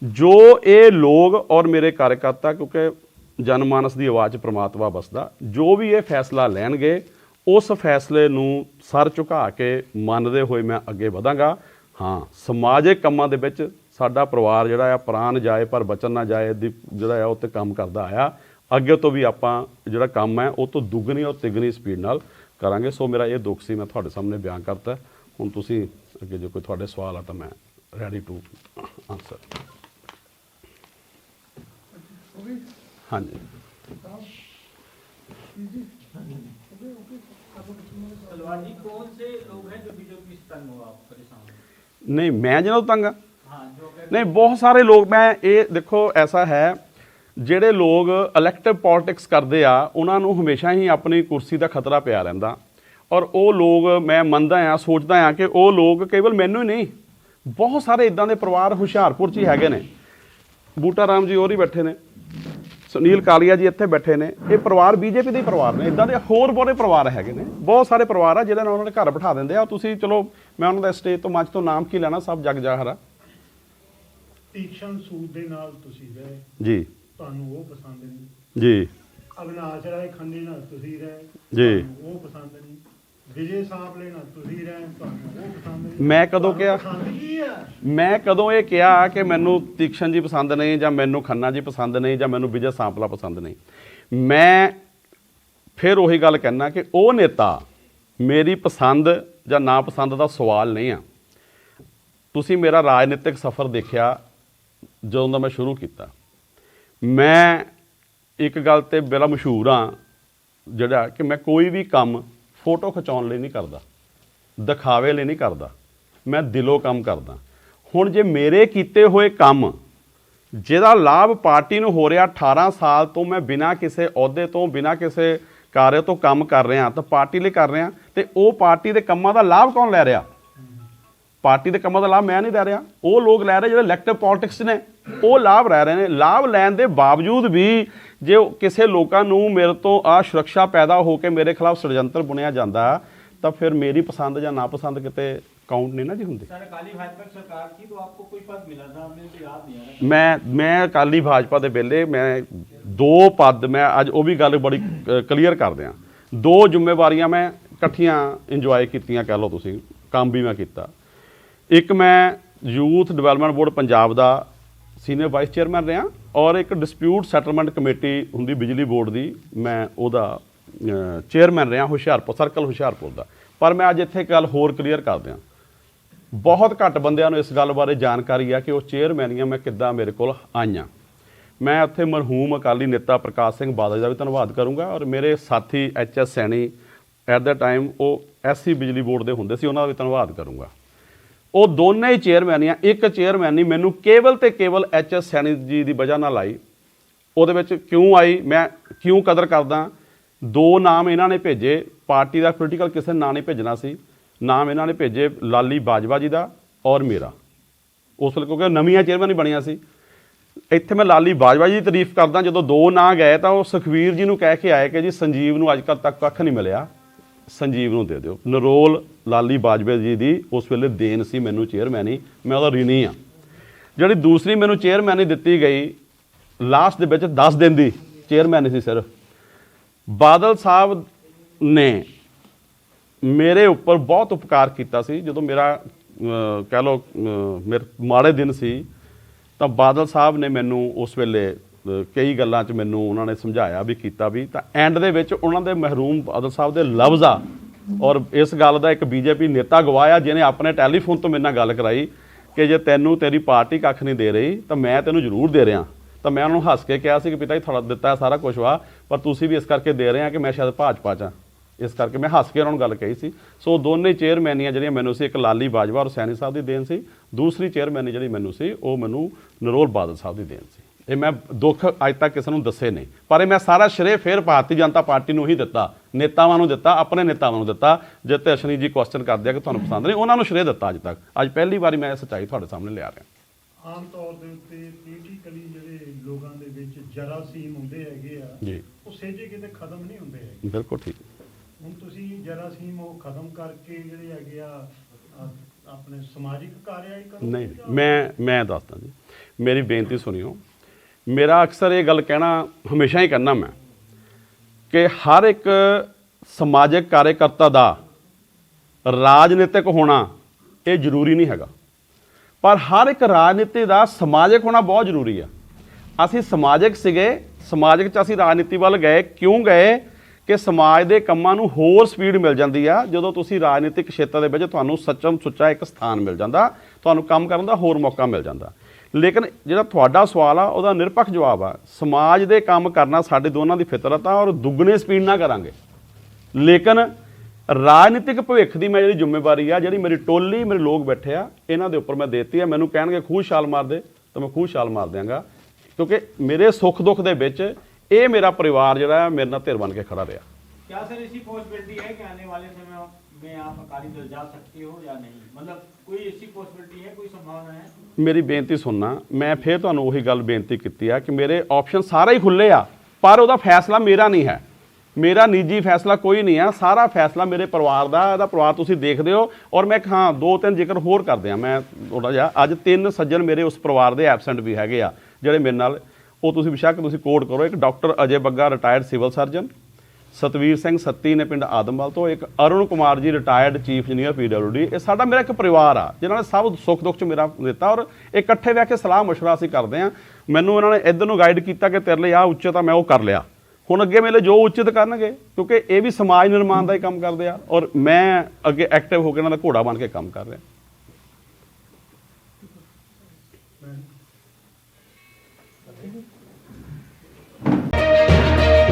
ਜੋ ਇਹ ਲੋਕ ਔਰ ਮੇਰੇ ਕਾਰਜਕਰਤਾ ਕਿਉਂਕਿ ਜਨਮਾਨਸ ਦੀ ਆਵਾਜ਼ 'ਚ ਪ੍ਰਮਾਤਮਾ ਬਸਦਾ ਜੋ ਵੀ ਇਹ ਫੈਸਲਾ ਲੈਣਗੇ, ਉਸ ਫੈਸਲੇ ਨੂੰ ਸਰ ਝੁਕਾ ਕੇ ਮੰਨਦੇ ਹੋਏ ਮੈਂ ਅੱਗੇ ਵਧਾਂਗਾ। ਹਾਂ, ਸਮਾਜਿਕ ਕੰਮਾਂ ਦੇ ਵਿੱਚ ਸਾਡਾ ਪਰਿਵਾਰ ਜਿਹੜਾ ਆ ਪ੍ਰਾਨ ਜਾਏ ਪਰ ਬਚਨ ਨਾ ਜਾਏ ਦੀ ਜਿਹੜਾ ਆ ਉਹ ਤੇ ਕੰਮ ਕਰਦਾ ਆਇਆ ਅੱਗੇ ਤੋਂ ਵੀ ਆਪਾਂ ਜਿਹੜਾ ਕੰਮ ਹੈ ਉਹ ਤੋਂ ਦੁੱਗਣੀ ਔਰ ਤਿੱਗਣੀ ਸਪੀਡ ਨਾਲ ਕਰਾਂਗੇ ਸੋ ਮੇਰਾ ਇਹ ਦੁੱਖ ਸੀ ਮੈਂ ਤੁਹਾਡੇ ਸਾਹਮਣੇ ਬਿਆਨ ਕਰਤਾ ਹੁਣ ਤੁਸੀਂ ਅੱਗੇ ਜੇ ਕੋਈ ਤੁਹਾਡੇ ਸਵਾਲ ਆ ਤਾਂ ਮੈਂ ਰੈਡੀ ਟੂ ਆਨਸਰ ਹਾਂਜੀ तलवार जी कौन से लोग हैं जो बीजेपी से तंग हो आप परेशान हो? ਨਹੀਂ ਮੈਂ ਜਿਹਨਾਂ ਨਹੀਂ, ਬਹੁਤ ਸਾਰੇ ਲੋਕ, ਮੈਂ ਇਹ ਦੇਖੋ, ਐਸਾ ਹੈ, ਜਿਹੜੇ ਲੋਕ ਇਲੈਕਟਿਵ ਪੋਲਿਟਿਕਸ ਕਰਦੇ ਆ, ਉਹਨਾਂ ਨੂੰ ਹਮੇਸ਼ਾ ਹੀ ਆਪਣੀ ਕੁਰਸੀ ਦਾ ਖਤਰਾ ਪਿਆ ਰਹਿੰਦਾ। ਔਰ ਉਹ ਲੋਕ, ਮੈਂ ਮੰਨਦਾ ਆ ਸੋਚਦਾ ਆ ਕਿ ਉਹ ਲੋਕ ਕੇਵਲ ਮੈਨੂੰ ਹੀ ਨਹੀਂ, ਬਹੁਤ ਸਾਰੇ ਇਦਾਂ ਦੇ ਪਰਿਵਾਰ ਹੁਸ਼ਿਆਰਪੁਰ 'ਚ ਹੀ ਹੈਗੇ ਨੇ। ਬੂਟਾ ਰਾਮ ਜੀ ਹੋਰ ਹੀ ਬੈਠੇ ਨੇ, ਸੁਨੀਲ ਕਾਲੀਆ ਜੀ ਇੱਥੇ ਬੈਠੇ ਨੇ, ਇਹ ਪਰਿਵਾਰ ਬੀਜੇਪੀ ਦੇ ਪਰਿਵਾਰ ਨੇ ਇਦਾਂ ਦੇ ਹੋਰ ਬਹੁਤੇ ਪਰਿਵਾਰ ਹੈਗੇ ਨੇ, ਬਹੁਤ ਸਾਰੇ ਪਰਿਵਾਰ ਆ ਜਿਹਨਾਂ ਨੂੰ ਉਹਨਾਂ ਨੇ ਘਰ ਬਿਠਾ ਦਿੰਦੇ ਆ। ਤੁਸੀਂ ਚਲੋ, ਮੈਂ ਉਹਨਾਂ ਦਾ ਸਟੇਜ ਤੋਂ ਮੰਚ ਤੋਂ ਨਾਮ ਕੀ ਲੈਣਾ, ਸਭ ਜਗ ਜਾਹਰ। ਆ ਤੀਕਸ਼ਣ ਸੂਦ ਦੇ ਨਾਲ ਤੁਸੀਂ ਗਏ ਜੀ। ਤੁਹਾਨੂੰ ਉਹ ਪਸੰਦ ਨਹੀਂ। ਜੀ। ਅਵਿਨਾਸ਼ ਰਾਏ ਖੰਨੇ ਨਾਲ ਤੁਸੀਂ ਰਹੇ। ਜੀ। ਤੁਹਾਨੂੰ ਉਹ ਪਸੰਦ ਨਹੀਂ। ਵਿਜੇ ਸਾਂਪਲੇ ਨਾਲ ਤੁਸੀਂ ਰਹੇ ਤੁਹਾਨੂੰ ਉਹ ਪਸੰਦ ਨਹੀਂ। ਮੈਂ ਕਦੋਂ ਕਿਹਾ? ਤੁਹਾਨੂੰ ਪਸੰਦ ਕੀ ਆ ਮੈਂ ਕਦੋਂ ਇਹ ਕਿਹਾ ਕਿ ਮੈਨੂੰ ਤੀਕਸ਼ਣ ਜੀ ਪਸੰਦ ਨਹੀਂ ਜਾਂ ਮੈਨੂੰ ਖੰਨਾ ਜੀ ਪਸੰਦ ਨਹੀਂ ਜਾਂ ਮੈਨੂੰ ਵਿਜੇ ਸਾਂਪਲਾ ਪਸੰਦ ਨਹੀਂ। ਮੈਂ ਫਿਰ ਉਹੀ ਗੱਲ ਕਹਿਣਾ ਕਿ ਉਹ ਨੇਤਾ ਮੇਰੀ ਪਸੰਦ ਜਾਂ ਨਾ ਪਸੰਦ ਦਾ ਸਵਾਲ ਨਹੀਂ ਆ। ਤੁਸੀਂ ਮੇਰਾ ਰਾਜਨੀਤਿਕ ਸਫ਼ਰ ਦੇਖਿਆ ਜਦੋਂ ਦਾ ਮੈਂ ਸ਼ੁਰੂ ਕੀਤਾ। ਮੈਂ ਇੱਕ ਗੱਲ ਤੇ ਬੜਾ ਮਸ਼ਹੂਰ ਆ ਜਿਹੜਾ ਕਿ ਮੈਂ ਕੋਈ ਵੀ ਕੰਮ ਫੋਟੋ ਖਿਚਾਉਣ ਲਈ ਨਹੀਂ ਕਰਦਾ, ਦਿਖਾਵੇ ਲਈ ਨਹੀਂ ਕਰਦਾ, ਮੈਂ ਦਿਲੋਂ ਕੰਮ ਕਰਦਾ। ਹੁਣ ਜੇ ਮੇਰੇ ਕੀਤੇ ਹੋਏ ਕੰਮ, ਜਿਹਦਾ ਲਾਭ ਪਾਰਟੀ ਨੂੰ ਹੋ ਰਿਹਾ 18 ਸਾਲ ਤੋਂ ਮੈਂ ਬਿਨਾਂ ਕਿਸੇ ਅਹੁਦੇ ਤੋਂ, ਬਿਨਾਂ ਕਿਸੇ ਕਾਰਜ ਤੋਂ ਕੰਮ ਕਰ ਰਿਹਾ, ਤਾਂ ਪਾਰਟੀ ਲਈ ਕਰ ਰਿਹਾ, ਤੇ ਉਹ ਪਾਰਟੀ ਦੇ ਕੰਮਾਂ ਦਾ ਲਾਭ ਕੌਣ ਲੈ ਰਿਹਾ? ਪਾਰਟੀ ਦੇ ਕੰਮਾਂ ਦਾ ਲਾਭ ਮੈਂ ਨਹੀਂ ਲੈ ਰਿਹਾ। ਉਹ ਲੋਕ ਲੈ ਰਹੇ ਜਿਹੜੇ ਇਲੈਕਟਿਵ ਪੋਲਿਟਿਕਸ ਨੇ ਉਹ ਲਾਭ ਲੈ ਰਹੇ ਨੇ। ਲਾਭ ਲੈਣ ਦੇ ਬਾਵਜੂਦ ਵੀ ਜੇ ਕਿਸੇ ਲੋਕਾਂ ਨੂੰ ਮੇਰੇ ਤੋਂ ਆ ਸੁਰੱਖਿਆ ਪੈਦਾ ਹੋ ਕੇ ਮੇਰੇ ਖਿਲਾਫ ਸੜਜੰਤਰ ਬੁਣਿਆ ਜਾਂਦਾ ਤਾਂ ਫਿਰ ਮੇਰੀ ਪਸੰਦ ਜਾਂ ਨਾ ਪਸੰਦ ਕਿਤੇ ਕਾਊਂਟ ਨਹੀਂ ਨਾ ਜੀ ਹੁੰਦੀ। ਸਰ ਅਕਾਲੀ ਭਾਜਪਾ ਸਰਕਾਰ ਕੀ ਤੋਂ ਆਪਕੋ ਕੋਈ ਪਦ ਮਿਲਾ ਨਾ ਮੈਨੂੰ ਤਾਂ ਯਾਦ ਨਹੀਂ ਆ ਰਿਹਾ। ਮੈਂ ਮੈਂ ਅਕਾਲੀ ਭਾਜਪਾ ਦੇ ਵੇਲੇ ਮੈਂ ਦੋ ਪਦ ਮੈਂ ਅੱਜ ਉਹ ਵੀ ਗੱਲ ਬੜੀ ਕਲੀਅਰ ਕਰ ਦਿਆਂ। ਦੋ ਜ਼ਿੰਮੇਵਾਰੀਆਂ ਮੈਂ ਇਕੱਠੀਆਂ ਇੰਜੋਏ ਕੀਤੀਆਂ ਕਹਿ ਲਓ ਤੁਸੀਂ ਕੰਮ ਵੀ ਮੈਂ ਕੀਤਾ। ਇੱਕ ਮੈਂ ਯੂਥ ਡਿਵੈਲਪਮੈਂਟ ਬੋਰਡ ਪੰਜਾਬ ਦਾ ਸੀਨੀਅਰ ਵਾਈਸ ਚੇਅਰਮੈਨ ਰਿਹਾ ਔਰ ਇੱਕ ਡਿਸਪਿਊਟ ਸੈਟਲਮੈਂਟ ਕਮੇਟੀ ਹੁੰਦੀ ਬਿਜਲੀ ਬੋਰਡ ਦੀ, ਮੈਂ ਉਹਦਾ ਚੇਅਰਮੈਨ ਰਿਹਾ ਹੁਸ਼ਿਆਰਪੁਰ ਸਰਕਲ ਹੁਸ਼ਿਆਰਪੁਰ ਦਾ। ਪਰ ਮੈਂ ਅੱਜ ਇੱਥੇ ਗੱਲ ਹੋਰ ਕਲੀਅਰ ਕਰ ਦਿਆਂ। ਬਹੁਤ ਘੱਟ ਬੰਦਿਆਂ ਨੂੰ ਇਸ ਗੱਲ ਬਾਰੇ ਜਾਣਕਾਰੀ ਆ ਕਿ ਉਹ ਚੇਅਰਮੈਨੀਆਂ ਮੈਂ ਕਿੱਦਾਂ ਮੇਰੇ ਕੋਲ ਆਈਆਂ ਮੈਂ ਉੱਥੇ ਮਰਹੂਮ ਅਕਾਲੀ ਨੇਤਾ ਪ੍ਰਕਾਸ਼ ਸਿੰਘ ਬਾਦਲ ਦਾ ਵੀ ਧੰਨਵਾਦ ਕਰੂੰਗਾ ਔਰ ਮੇਰੇ ਸਾਥੀ H S Saini at the time ਉਹ ਐਸਸੀ ਬਿਜਲੀ ਬੋਰਡ ਦੇ ਹੁੰਦੇ ਸੀ, ਉਹਨਾਂ ਦਾ ਵੀ ਧੰਨਵਾਦ ਕਰੂੰਗਾ। ਉਹ ਦੋਨੇ ਹੀ ਚੇਅਰਮੈਨੀਆਂ ਇੱਕ ਚੇਅਰਮੈਨ ਨਹੀਂ, ਮੈਨੂੰ ਕੇਵਲ ਤੇ ਕੇਵਲ ਐਚ ਐਸ ਸੈਣੀ ਜੀ ਦੀ ਵਜ੍ਹਾ ਨਾਲ ਆਈ। ਉਹਦੇ ਵਿੱਚ ਕਿਉਂ ਆਈ? ਮੈਂ ਕਿਉਂ ਕਦਰ ਕਰਦਾ? ਦੋ ਨਾਮ ਇਹਨਾਂ ਨੇ ਭੇਜੇ, ਪਾਰਟੀ ਦਾ ਪੋਲੀਟੀਕਲ ਕਿਸੇ ਨਾਂ ਨਹੀਂ ਭੇਜਣਾ ਸੀ। ਨਾਮ ਇਹਨਾਂ ਨੇ ਭੇਜੇ ਲਾਲੀ ਬਾਜਵਾ ਜੀ ਦਾ ਔਰ ਮੇਰਾ। ਉਸ ਵੇਲੇ ਕਿਉਂਕਿ ਨਵੀਆਂ ਚੇਅਰਮੈਨ ਹੀ ਬਣੀਆਂ ਸੀ। ਇੱਥੇ ਮੈਂ ਲਾਲੀ ਬਾਜਵਾ ਜੀ ਦੀ ਤਾਰੀਫ ਕਰਦਾ, ਜਦੋਂ ਦੋ ਨਾਂ ਗਏ ਤਾਂ ਉਹ ਸੁਖਵੀਰ ਜੀ ਨੂੰ ਕਹਿ ਕੇ ਆਏ ਕਿ ਜੀ ਸੰਜੀਵ ਨੂੰ ਅੱਜ ਕੱਲ੍ਹ ਤੱਕ ਕੱਖ ਨਹੀਂ ਮਿਲਿਆ। ਸੰਜੀਵ ਨੂੰ ਦੇ ਦਿਓ। ਨਰੋਲ ਲਾਲੀ ਬਾਜਵਾ ਜੀ ਦੀ ਉਸ ਵੇਲੇ ਦੇਣ ਸੀ ਮੈਨੂੰ ਚੇਅਰਮੈਨੀ ਮੈਂ ਉਹਦਾ ਰਿਣੀ ਆ ਜਿਹੜੀ ਦੂਸਰੀ ਮੈਨੂੰ ਚੇਅਰਮੈਨੀ ਦਿੱਤੀ ਗਈ ਲਾਸਟ ਦੇ ਵਿੱਚ 10 ਦਿਨ ਦੀ ਚੇਅਰਮੈਨ ਸੀ ਸਿਰਫ। ਬਾਦਲ ਸਾਹਿਬ ਨੇ ਮੇਰੇ ਉੱਪਰ ਬਹੁਤ ਉਪਕਾਰ ਕੀਤਾ ਸੀ। ਜਦੋਂ ਮੇਰਾ ਕਹਿ ਲਓ ਮੇਰੇ ਮਾੜੇ ਦਿਨ ਸੀ, ਤਾਂ ਬਾਦਲ ਸਾਹਿਬ ਨੇ ਮੈਨੂੰ ਉਸ ਵੇਲੇ ਕਈ ਗੱਲਾਂ 'ਚ ਮੈਨੂੰ ਉਹਨਾਂ ਨੇ ਸਮਝਾਇਆ ਵੀ, ਕੀਤਾ ਵੀ। ਤਾਂ ਐਂਡ ਦੇ ਵਿੱਚ ਉਹਨਾਂ ਦੇ ਮਹਿਰੂਮ ਬਾਦਲ ਸਾਹਿਬ ਦੇ ਲਫ਼ਜ਼ ਆ। ਔਰ ਇਸ ਗੱਲ ਦਾ ਇੱਕ ਬੀਜੇਪੀ ਨੇਤਾ ਗਵਾਇਆ ਜਿਹਨੇ ਆਪਣੇ ਟੈਲੀਫੋਨ ਤੋਂ ਮੇਰੇ ਨਾਲ ਗੱਲ ਕਰਾਈ ਕਿ ਜੇ ਤੈਨੂੰ ਤੇਰੀ ਪਾਰਟੀ ਕੱਖ ਨਹੀਂ ਦੇ ਰਹੀ, ਤਾਂ ਮੈਂ ਤੈਨੂੰ ਜ਼ਰੂਰ ਦੇ ਰਿਹਾ। ਤਾਂ ਮੈਂ ਉਹਨਾਂ ਨੂੰ ਹੱਸ ਕੇ ਕਿਹਾ ਸੀ ਕਿ ਪਿਤਾ ਜੀ, ਤੁਹਾਡਾ ਦਿੱਤਾ ਸਾਰਾ ਕੁਝ ਵਾ, ਪਰ ਤੁਸੀਂ ਵੀ ਇਸ ਕਰਕੇ ਦੇ ਰਹੇ ਆ ਕਿ ਮੈਂ ਸ਼ਾਇਦ ਭਾਜਪਾ 'ਚ ਹਾਂ ਇਸ ਕਰਕੇ ਮੈਂ ਹੱਸ ਕੇ ਉਹਨਾਂ ਨੂੰ ਗੱਲ ਕਹੀ ਸੀ। ਸੋ ਦੋਨੇ ਚੇਅਰਮੈਨੀਆਂ ਜਿਹੜੀਆਂ ਮੈਨੂੰ ਸੀ, ਇੱਕ ਲਾਲੀ ਬਾਜਵਾ ਔਰ ਸੈਣੀ ਸਾਹਿਬ ਦੀ ਦੇਣ ਸੀ। ਦੂਸਰੀ ਚੇਅਰਮੈਨੀ ਜਿਹੜੀ ਮੈਨੂੰ ਸੀ, ਉਹ ਮੈਨੂੰ ਨਰੋਲ ਬਾਦਲ ਸਾਹਿਬ ਦੀ ਦੇਣ ਸੀ। ਇਹ ਮੈਂ ਦੁੱਖ ਅੱਜ ਤੱਕ ਕਿਸੇ ਨੂੰ ਦੱਸੇ ਨਹੀਂ। ਪਰ ਇਹ ਮੈਂ ਸਾਰਾ ਸ਼੍ਰੇ ਫੇਰ ਭਾਰਤੀ ਜਨਤਾ ਪਾਰਟੀ ਨੂੰ ਹੀ ਦਿੱਤਾ। ਨੇਤਾਵਾਂ ਨੂੰ ਦਿੱਤਾ ਆਪਣੇ ਨੇਤਾਵਾਂ ਨੂੰ ਦਿੱਤਾ। ਜਿੱਤੇ ਅਸ਼ਨੀ ਜੀ ਕੁਐਸਚਨ ਕਰਦੇ ਆ ਕਿ ਤੁਹਾਨੂੰ ਪਸੰਦ ਨਹੀਂ ਉਹਨਾਂ ਨੂੰ ਸ਼੍ਰੇ ਦਿੱਤਾ ਅੱਜ ਤੱਕ। ਅੱਜ ਪਹਿਲੀ ਵਾਰੀ ਮੈਂ ਇਹ ਸੱਚਾਈ ਤੁਹਾਡੇ ਸਾਹਮਣੇ ਲਿਆ ਰਿਹਾ। ਆਮ ਤੌਰ ਦੇ ਉੱਤੇ ਪੋਲੀਟੀਕਲੀ ਜਿਹੜੇ ਲੋਕਾਂ ਦੇ ਵਿੱਚ ਜਰਾਸੀਮ ਹੁੰਦੇ ਹੈਗੇ ਆ ਜੀ। ਉਹ ਸੇਜੇ ਕਿਤੇ ਖਤਮ ਨਹੀਂ ਹੁੰਦੇ ਹੈਗੇ। ਬਿਲਕੁਲ ਠੀਕ। ਹੁਣ ਤੁਸੀਂ ਜਰਾਸੀਮ ਉਹ ਖਤਮ ਕਰਕੇ ਜਿਹੜੇ ਹੈਗੇ ਆ ਆ, ਆਪਣੇ ਸਮਾਜਿਕ ਕਾਰਜਾਈ ਕਰੋ ਨਹੀਂ ਮੈਂ ਮੈਂ ਦੱਸਦਾ ਜੀ। ਮੇਰੀ ਬੇਨਤੀ ਸੁਣਿਓ। ਮੇਰਾ ਅਕਸਰ ਇਹ ਗੱਲ ਕਹਿਣਾ ਹਮੇਸ਼ਾ ਹੀ ਕਹਿੰਦਾ ਮੈਂ ਕਿ ਹਰ ਇੱਕ ਸਮਾਜਿਕ ਕਾਰਜਕਰਤਾ ਦਾ ਰਾਜਨੀਤਿਕ ਹੋਣਾ ਇਹ ਜ਼ਰੂਰੀ ਨਹੀਂ ਹੈਗਾ। ਪਰ ਹਰ ਇੱਕ ਰਾਜਨੀਤੀ ਦਾ ਸਮਾਜਿਕ ਹੋਣਾ ਬਹੁਤ ਜ਼ਰੂਰੀ ਆ। ਅਸੀਂ ਸਮਾਜਿਕ ਸੀਗੇ, ਸਮਾਜਿਕ ਚ ਅਸੀਂ ਰਾਜਨੀਤੀ ਵੱਲ ਗਏ, ਕਿਉਂ ਗਏ? ਕਿ ਸਮਾਜ ਦੇ ਕੰਮਾਂ ਨੂੰ ਹੋਰ ਸਪੀਡ ਮਿਲ ਜਾਂਦੀ ਆ। ਜਦੋਂ ਤੁਸੀਂ ਰਾਜਨੀਤਿਕ ਖੇਤਰ ਦੇ ਵਿੱਚ ਤੁਹਾਨੂੰ ਸੱਚਮ ਸੁੱਚਾ ਇੱਕ ਸਥਾਨ ਮਿਲ ਜਾਂਦਾ, ਤੁਹਾਨੂੰ ਕੰਮ ਕਰਨ ਦਾ ਹੋਰ ਮੌਕਾ ਮਿਲ ਜਾਂਦਾ। ਲੇਕਿਨ ਜਿਹੜਾ ਤੁਹਾਡਾ ਸਵਾਲ ਆ, ਉਹਦਾ ਨਿਰਪੱਖ ਜਵਾਬ ਆ। ਸਮਾਜ ਦੇ ਕੰਮ ਕਰਨਾ ਸਾਡੇ ਦੋਨਾਂ ਦੀ ਫਿਤਰਤ ਆ ਔਰ ਦੁੱਗਣੇ ਸਪੀਡ ਨਾਲ ਕਰਾਂਗੇ। ਲੇਕਿਨ ਰਾਜਨੀਤਿਕ ਭਵਿੱਖ ਦੀ ਮੈਂ ਜਿਹੜੀ ਜ਼ਿੰਮੇਵਾਰੀ ਆ, ਜਿਹੜੀ ਮੇਰੀ ਟੋਲੀ, ਮੇਰੇ ਲੋਕ ਬੈਠੇ ਆ, ਇਹਨਾਂ ਦੇ ਉੱਪਰ ਮੈਂ ਦੇਤੀ ਆ। ਮੈਨੂੰ ਕਹਿਣਗੇ, ਖੂਹ ਛਾਲ ਮਾਰ ਦੇ, ਤਾਂ ਮੈਂ ਖੂਹ ਛਾਲ ਮਾਰ ਦਿਆਂਗਾ। ਕਿਉਂਕਿ ਮੇਰੇ ਸੁੱਖ ਦੁੱਖ ਦੇ ਵਿੱਚ ਇਹ ਮੇਰਾ ਪਰਿਵਾਰ ਜਿਹੜਾ ਮੇਰੇ ਨਾਲ ਧਿਰ ਬਣ ਕੇ ਖੜਾ ਰਿਹਾ। ਕਿਆ ਸਰ ਇਸੀ ਪੋਸਿਬਿਲਿਟੀ ਹੈ, ਕਿ ਆਉਣ ਵਾਲੇ ਸਮੇਂ में आप अकाली दल जा सकते हो या नहीं मतलब कोई ऐसी पॉसिबिलिटी है कोई संभावना है ਮੇਰੀ ਬੇਨਤੀ ਸੁਣਨਾ ਮੈਂ ਫੇਰ ਤੁਹਾਨੂੰ ਉਹੀ ਗੱਲ ਬੇਨਤੀ ਕੀਤੀ ਆ ਕਿ ਮੇਰੇ ਆਪਸ਼ਨ ਸਾਰੇ ਹੀ ਖੁੱਲੇ ਆ ਪਰ ਉਹਦਾ ਫੈਸਲਾ ਮੇਰਾ ਨਹੀਂ ਹੈ ਮੇਰਾ ਨਿੱਜੀ ਫੈਸਲਾ ਕੋਈ ਨਹੀਂ ਆ ਸਾਰਾ ਫੈਸਲਾ ਮੇਰੇ ਪਰਿਵਾਰ ਦਾ ਇਹਦਾ ਪਰਿਵਾਰ ਤੁਸੀਂ ਦੇਖਦੇ ਹੋ ਔਰ ਮੈਂ ਇੱਕ ਹਾਂ ਦੋ ਤਿੰਨ ਜ਼ਿਕਰ ਹੋਰ ਕਰਦੇ ਆ ਮੈਂ ਥੋੜਾ ਜਿਹਾ ਅੱਜ ਤਿੰਨ ਸੱਜਣ ਮੇਰੇ ਉਸ ਪਰਿਵਾਰ ਦੇ ਐਬਸੈਂਟ ਵੀ ਹੈਗੇ ਆ ਜਿਹੜੇ ਮੇਰੇ ਨਾਲ ਉਹ ਤੁਸੀਂ ਬੇਸ਼ੱਕ ਤੁਸੀਂ ਕੋਡ ਕਰੋ ਇੱਕ doctor Ajay Bagga retired civil surgeon Satvir Singh Satti ਨੇ ਪਿੰਡ ਆਦਮਵਾਲ ਤੋਂ ਇੱਕ Arun Kumar ji retired chief engineer PWD ਇਹ ਸਾਡਾ ਮੇਰਾ ਇੱਕ ਪਰਿਵਾਰ ਆ, ਜਿਨ੍ਹਾਂ ਨੇ ਸਭ ਸੁੱਖ ਦੁੱਖ ਚ ਮੇਰਾ ਦਿੱਤਾ ਔਰ ਇਕੱਠੇ ਬਹਿ ਕੇ ਸਲਾਹ ਮਸ਼ਵਰਾ ਅਸੀਂ ਕਰਦੇ ਆ ਮੈਨੂੰ ਇਹਨਾਂ ਨੇ ਇਧਰ ਨੂੰ ਗਾਈਡ ਕੀਤਾ ਕਿ ਤੇਰੇ ਲਈ ਆ ਉੱਚਾ ਤਾਂ ਮੈਂ ਉਹ ਕਰ ਲਿਆ। ਹੁਣ ਅੱਗੇ ਮੇਰੇ ਜੋ ਉਚਿਤ ਕਰਨਗੇ, ਕਿਉਂਕਿ ਇਹ ਵੀ ਸਮਾਜ ਨਿਰਮਾਣ ਦਾ ਹੀ ਕੰਮ ਕਰਦੇ ਆ ਔਰ ਮੈਂ ਅੱਗੇ ਐਕਟਿਵ ਹੋ ਕੇ ਇਹਨਾਂ ਦਾ ਘੋੜਾ ਬਣ ਕੇ ਕੰਮ ਕਰ ਰਿਹਾ।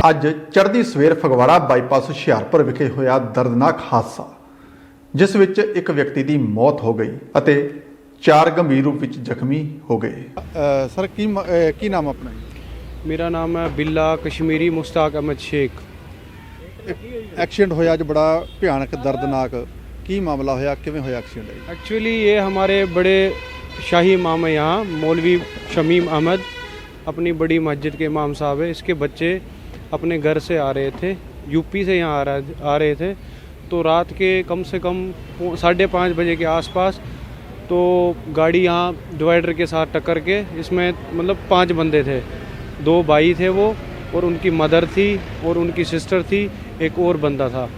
ਅੱਜ ਚੜ੍ਹਦੀ ਸਵੇਰ ਫਗਵਾੜਾ ਬਾਈਪਾਸ ਹੁਸ਼ਿਆਰਪੁਰ ਵਿਖੇ ਹੋਇਆ ਦਰਦਨਾਕ ਹਾਦਸਾ ਜਿਸ ਵਿੱਚ ਇੱਕ ਵਿਅਕਤੀ ਦੀ ਮੌਤ ਹੋ ਗਈ ਅਤੇ ਚਾਰ ਗੰਭੀਰ ਰੂਪ ਵਿੱਚ ਜ਼ਖਮੀ ਹੋ ਗਏ ਅ, ਸਰ ਕੀ ਮ- ਅ, ਕੀ ਨਾਮ ਆਪਣਾ ਜੀ ਮੇਰਾ ਨਾਮ ਹੈ ਬਿੱਲਾ ਕਸ਼ਮੀਰੀ ਮੁਸ਼ਤਾਕ ਅਹਿਮਦ ਸ਼ੇਖ ਐਕਸੀਡੈਂਟ ਹੋਇਆ ਅੱਜ ਬੜਾ ਭਿਆਨਕ ਦਰਦਨਾਕ ਕੀ ਮਾਮਲਾ ਹੋਇਆ ਕਿਵੇਂ ਹੋਇਆ ਐਕਸੀਡੈਂਟ एक्चुअली ये हमारे बड़े शाही इमाम है यहाँ मौलवी शमीम अहमद अपनी बड़ी मस्जिद के इमाम साहब है इसके बच्चे अपने घर से आ रहे थे यूपी से यहाँ आ रहा आ रहे थे। तो रात के कम से कम साढ़े पाँच बजे के आसपास तो गाड़ी यहाँ डिवाइडर के साथ टक्कर के इसमें मतलब पाँच बंदे थे। दो भाई थे वो और उनकी मदर थी और उनकी सिस्टर थी, एक और बंदा था।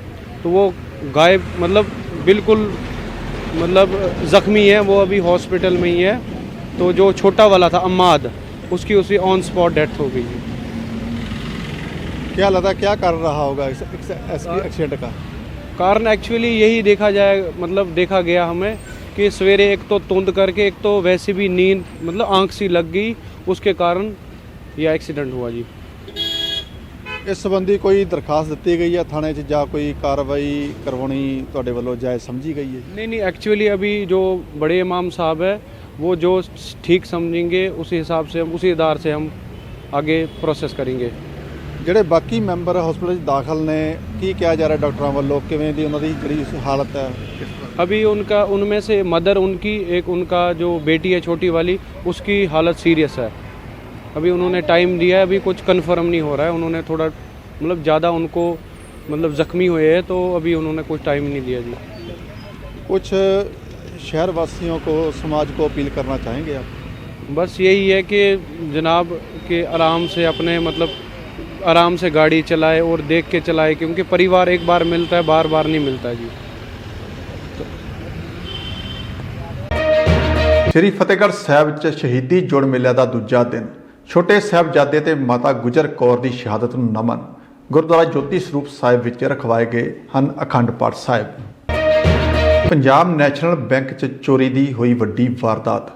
तो वो गायब मतलब बिल्कुल मतलब ज़ख्मी है, वो अभी हॉस्पिटल में ही है। तो जो छोटा वाला था, अम्माद, उसकी उसी ऑन स्पॉट डेथ हो गई। है क्या लगा क्या कारण रहा होगा इस एक्सीडेंट का कारण एक्चुअली यही देखा जाए मतलब देखा गया हमें कि सवेरे एक तो तुंद करके एक तो वैसे भी नींद मतलब आंख सी लग गई उसके कारण यह एक्सीडेंट हुआ जी ਇਸ ਸੰਬੰਧੀ ਕੋਈ ਦਰਖਾਸਤ ਦਿੱਤੀ ਗਈ ਹੈ ਥਾਣੇ 'ਚ ਜਾਂ ਕੋਈ ਕਾਰਵਾਈ ਕਰਵਾਉਣੀ ਤੁਹਾਡੇ ਵੱਲੋਂ ਜਾਇਜ਼ ਸਮਝੀ ਗਈ ਹੈ ਜੀ नहीं नहीं एक्चुअली अभी जो बड़े इमाम साहब है वो जो ठीक समझेंगे उसी हिसाब से हम उसी आधार से हम आगे प्रोसेस करेंगे ਜਿਹੜੇ ਬਾਕੀ ਮੈਂਬਰ ਹਸਪੀਟਲ 'ਚ ਦਾਖਲ ਨੇ ਕੀ ਕਿਹਾ ਜਾ ਰਿਹਾ ਡਾਕਟਰਾਂ ਵੱਲੋਂ ਕਿਵੇਂ ਦੀ ਉਹਨਾਂ ਦੀ ਜਿਹੜੀ ਹਾਲਤ ਹੈ अभी उनका उनमें से मदर उनकी एक उनका जो बेटी है छोटी वाली उसकी हालत सीरियस है अभी उन्होंने टाइम दिया है अभी कुछ कंफर्म नहीं हो रहा है उन्होंने थोड़ा मतलब ज़्यादा उनको मतलब ज़ख्मी हुए हैं तो अभी उन्होंने कुछ टाइम नहीं दिया जी कुछ शहर वासियों को समाज को अपील करना चाहेंगे आप बस यही है कि जनाब के आराम से अपने मतलब आराम से गाड़ी चलाए और देख के चलाए क्योंकि परिवार एक बार मिलता है बार बार नहीं मिलता है जी ਸ੍ਰੀ ਫਤਿਹਗੜ੍ਹ ਸਾਹਿਬ 'ਚ ਸ਼ਹੀਦੀ ਜੋੜ ਮੇਲੇ ਦਾ ਦੂਜਾ ਦਿਨ ਛੋਟੇ ਸਾਹਿਬਜ਼ਾਦੇ ਤੇ ਮਾਤਾ ਗੁਜਰ ਕੌਰ ਦੀ ਸ਼ਹਾਦਤ ਨੂੰ ਨਮਨ ਗੁਰਦੁਆਰਾ ਜੋਤੀ ਸਰੂਪ ਸਾਹਿਬ ਵਿੱਚ ਰਖਵਾਏ ਗਏ ਹਨ ਅਖੰਡ ਪਾਠ ਸਾਹਿਬ ਪੰਜਾਬ ਨੈਸ਼ਨਲ ਬੈਂਕ 'ਚ ਚੋਰੀ ਦੀ ਹੋਈ ਵੱਡੀ ਵਾਰਦਾਤ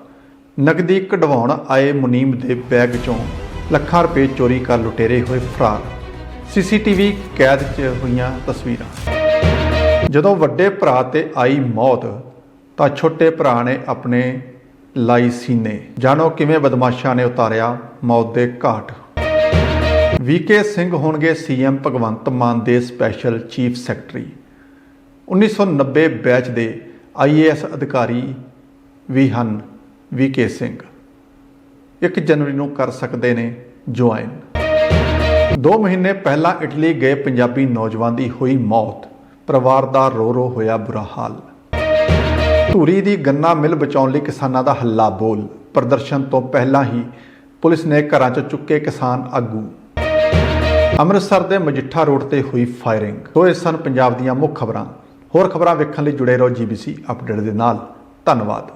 ਨਕਦੀ ਕਢਵਾਉਣ ਆਏ ਮੁਨੀਮ ਦੇ ਬੈਗ 'ਚੋਂ ਲੱਖਾਂ ਰੁਪਏ ਚੋਰੀ ਕਰ ਲੁਟੇਰੇ ਹੋਏ ਫਰਾਰ ਸੀਸੀਟੀਵੀ ਕੈਦ 'ਚ ਹੋਈਆਂ ਤਸਵੀਰਾਂ। ਜਦੋਂ ਵੱਡੇ ਭਰਾ ਤੇ ਆਈ ਮੌਤ, ਤਾਂ ਛੋਟੇ ਭਰਾ ਨੇ ਆਪਣੇ ਲਾਈ ਸੀਨੇ। ਜਾਣੋ ਕਿਵੇਂ ਬਦਮਾਸ਼ਾਂ ਨੇ ਉਤਾਰਿਆ ਮੌਤ ਦੇ ਘਾਟ। ਵੀਕੇ ਸਿੰਘ ਹੋਣਗੇ ਸੀਐਮ ਭਗਵੰਤ ਮਾਨ ਦੇ ਸਪੈਸ਼ਲ ਚੀਫ ਸੈਕਟਰੀ। 1990 ਬੈਚ ਦੇ ਆਈਏਐਸ ਅਧਿਕਾਰੀ ਵੀ ਹਨ ਵੀਕੇ ਸਿੰਘ। 1 ਜਨਵਰੀ ਨੂੰ ਕਰ ਸਕਦੇ ਨੇ ਜੁਆਇਨ। 2 ਮਹੀਨੇ ਪਹਿਲਾਂ ਇਟਲੀ ਗਏ ਪੰਜਾਬੀ ਨੌਜਵਾਨ ਦੀ ਹੋਈ ਮੌਤ। ਪਰਿਵਾਰ ਦਾ ਰੋ ਰੋ ਹੋਇਆ ਬੁਰਾ ਹਾਲ। ਧੂਰੀ ਦੀ ਗੰਨਾ ਮਿਲ ਬਚਾਉਣ ਲਈ ਕਿਸਾਨਾਂ ਦਾ ਹੱਲਾ ਬੋਲ। ਪ੍ਰਦਰਸ਼ਨ ਤੋਂ ਪਹਿਲਾਂ ਹੀ ਪੁਲਿਸ ਨੇ ਘਰਾਂ 'ਚ ਚੁੱਕੇ ਕਿਸਾਨ ਆਗੂ। ਅੰਮ੍ਰਿਤਸਰ ਦੇ ਮਜੀਠਾ ਰੋਡ ਤੇ ਹੋਈ ਫਾਇਰਿੰਗ। ਸੋ ਇਹ ਸਨ ਪੰਜਾਬ ਦੀਆਂ ਮੁੱਖ ਖਬਰਾਂ। ਹੋਰ ਖਬਰਾਂ ਵੇਖਣ ਲਈ ਜੁੜੇ ਰਹੋ ਜੀਬੀਸੀ ਅਪਡੇਟ ਦੇ ਨਾਲ। ਧੰਨਵਾਦ।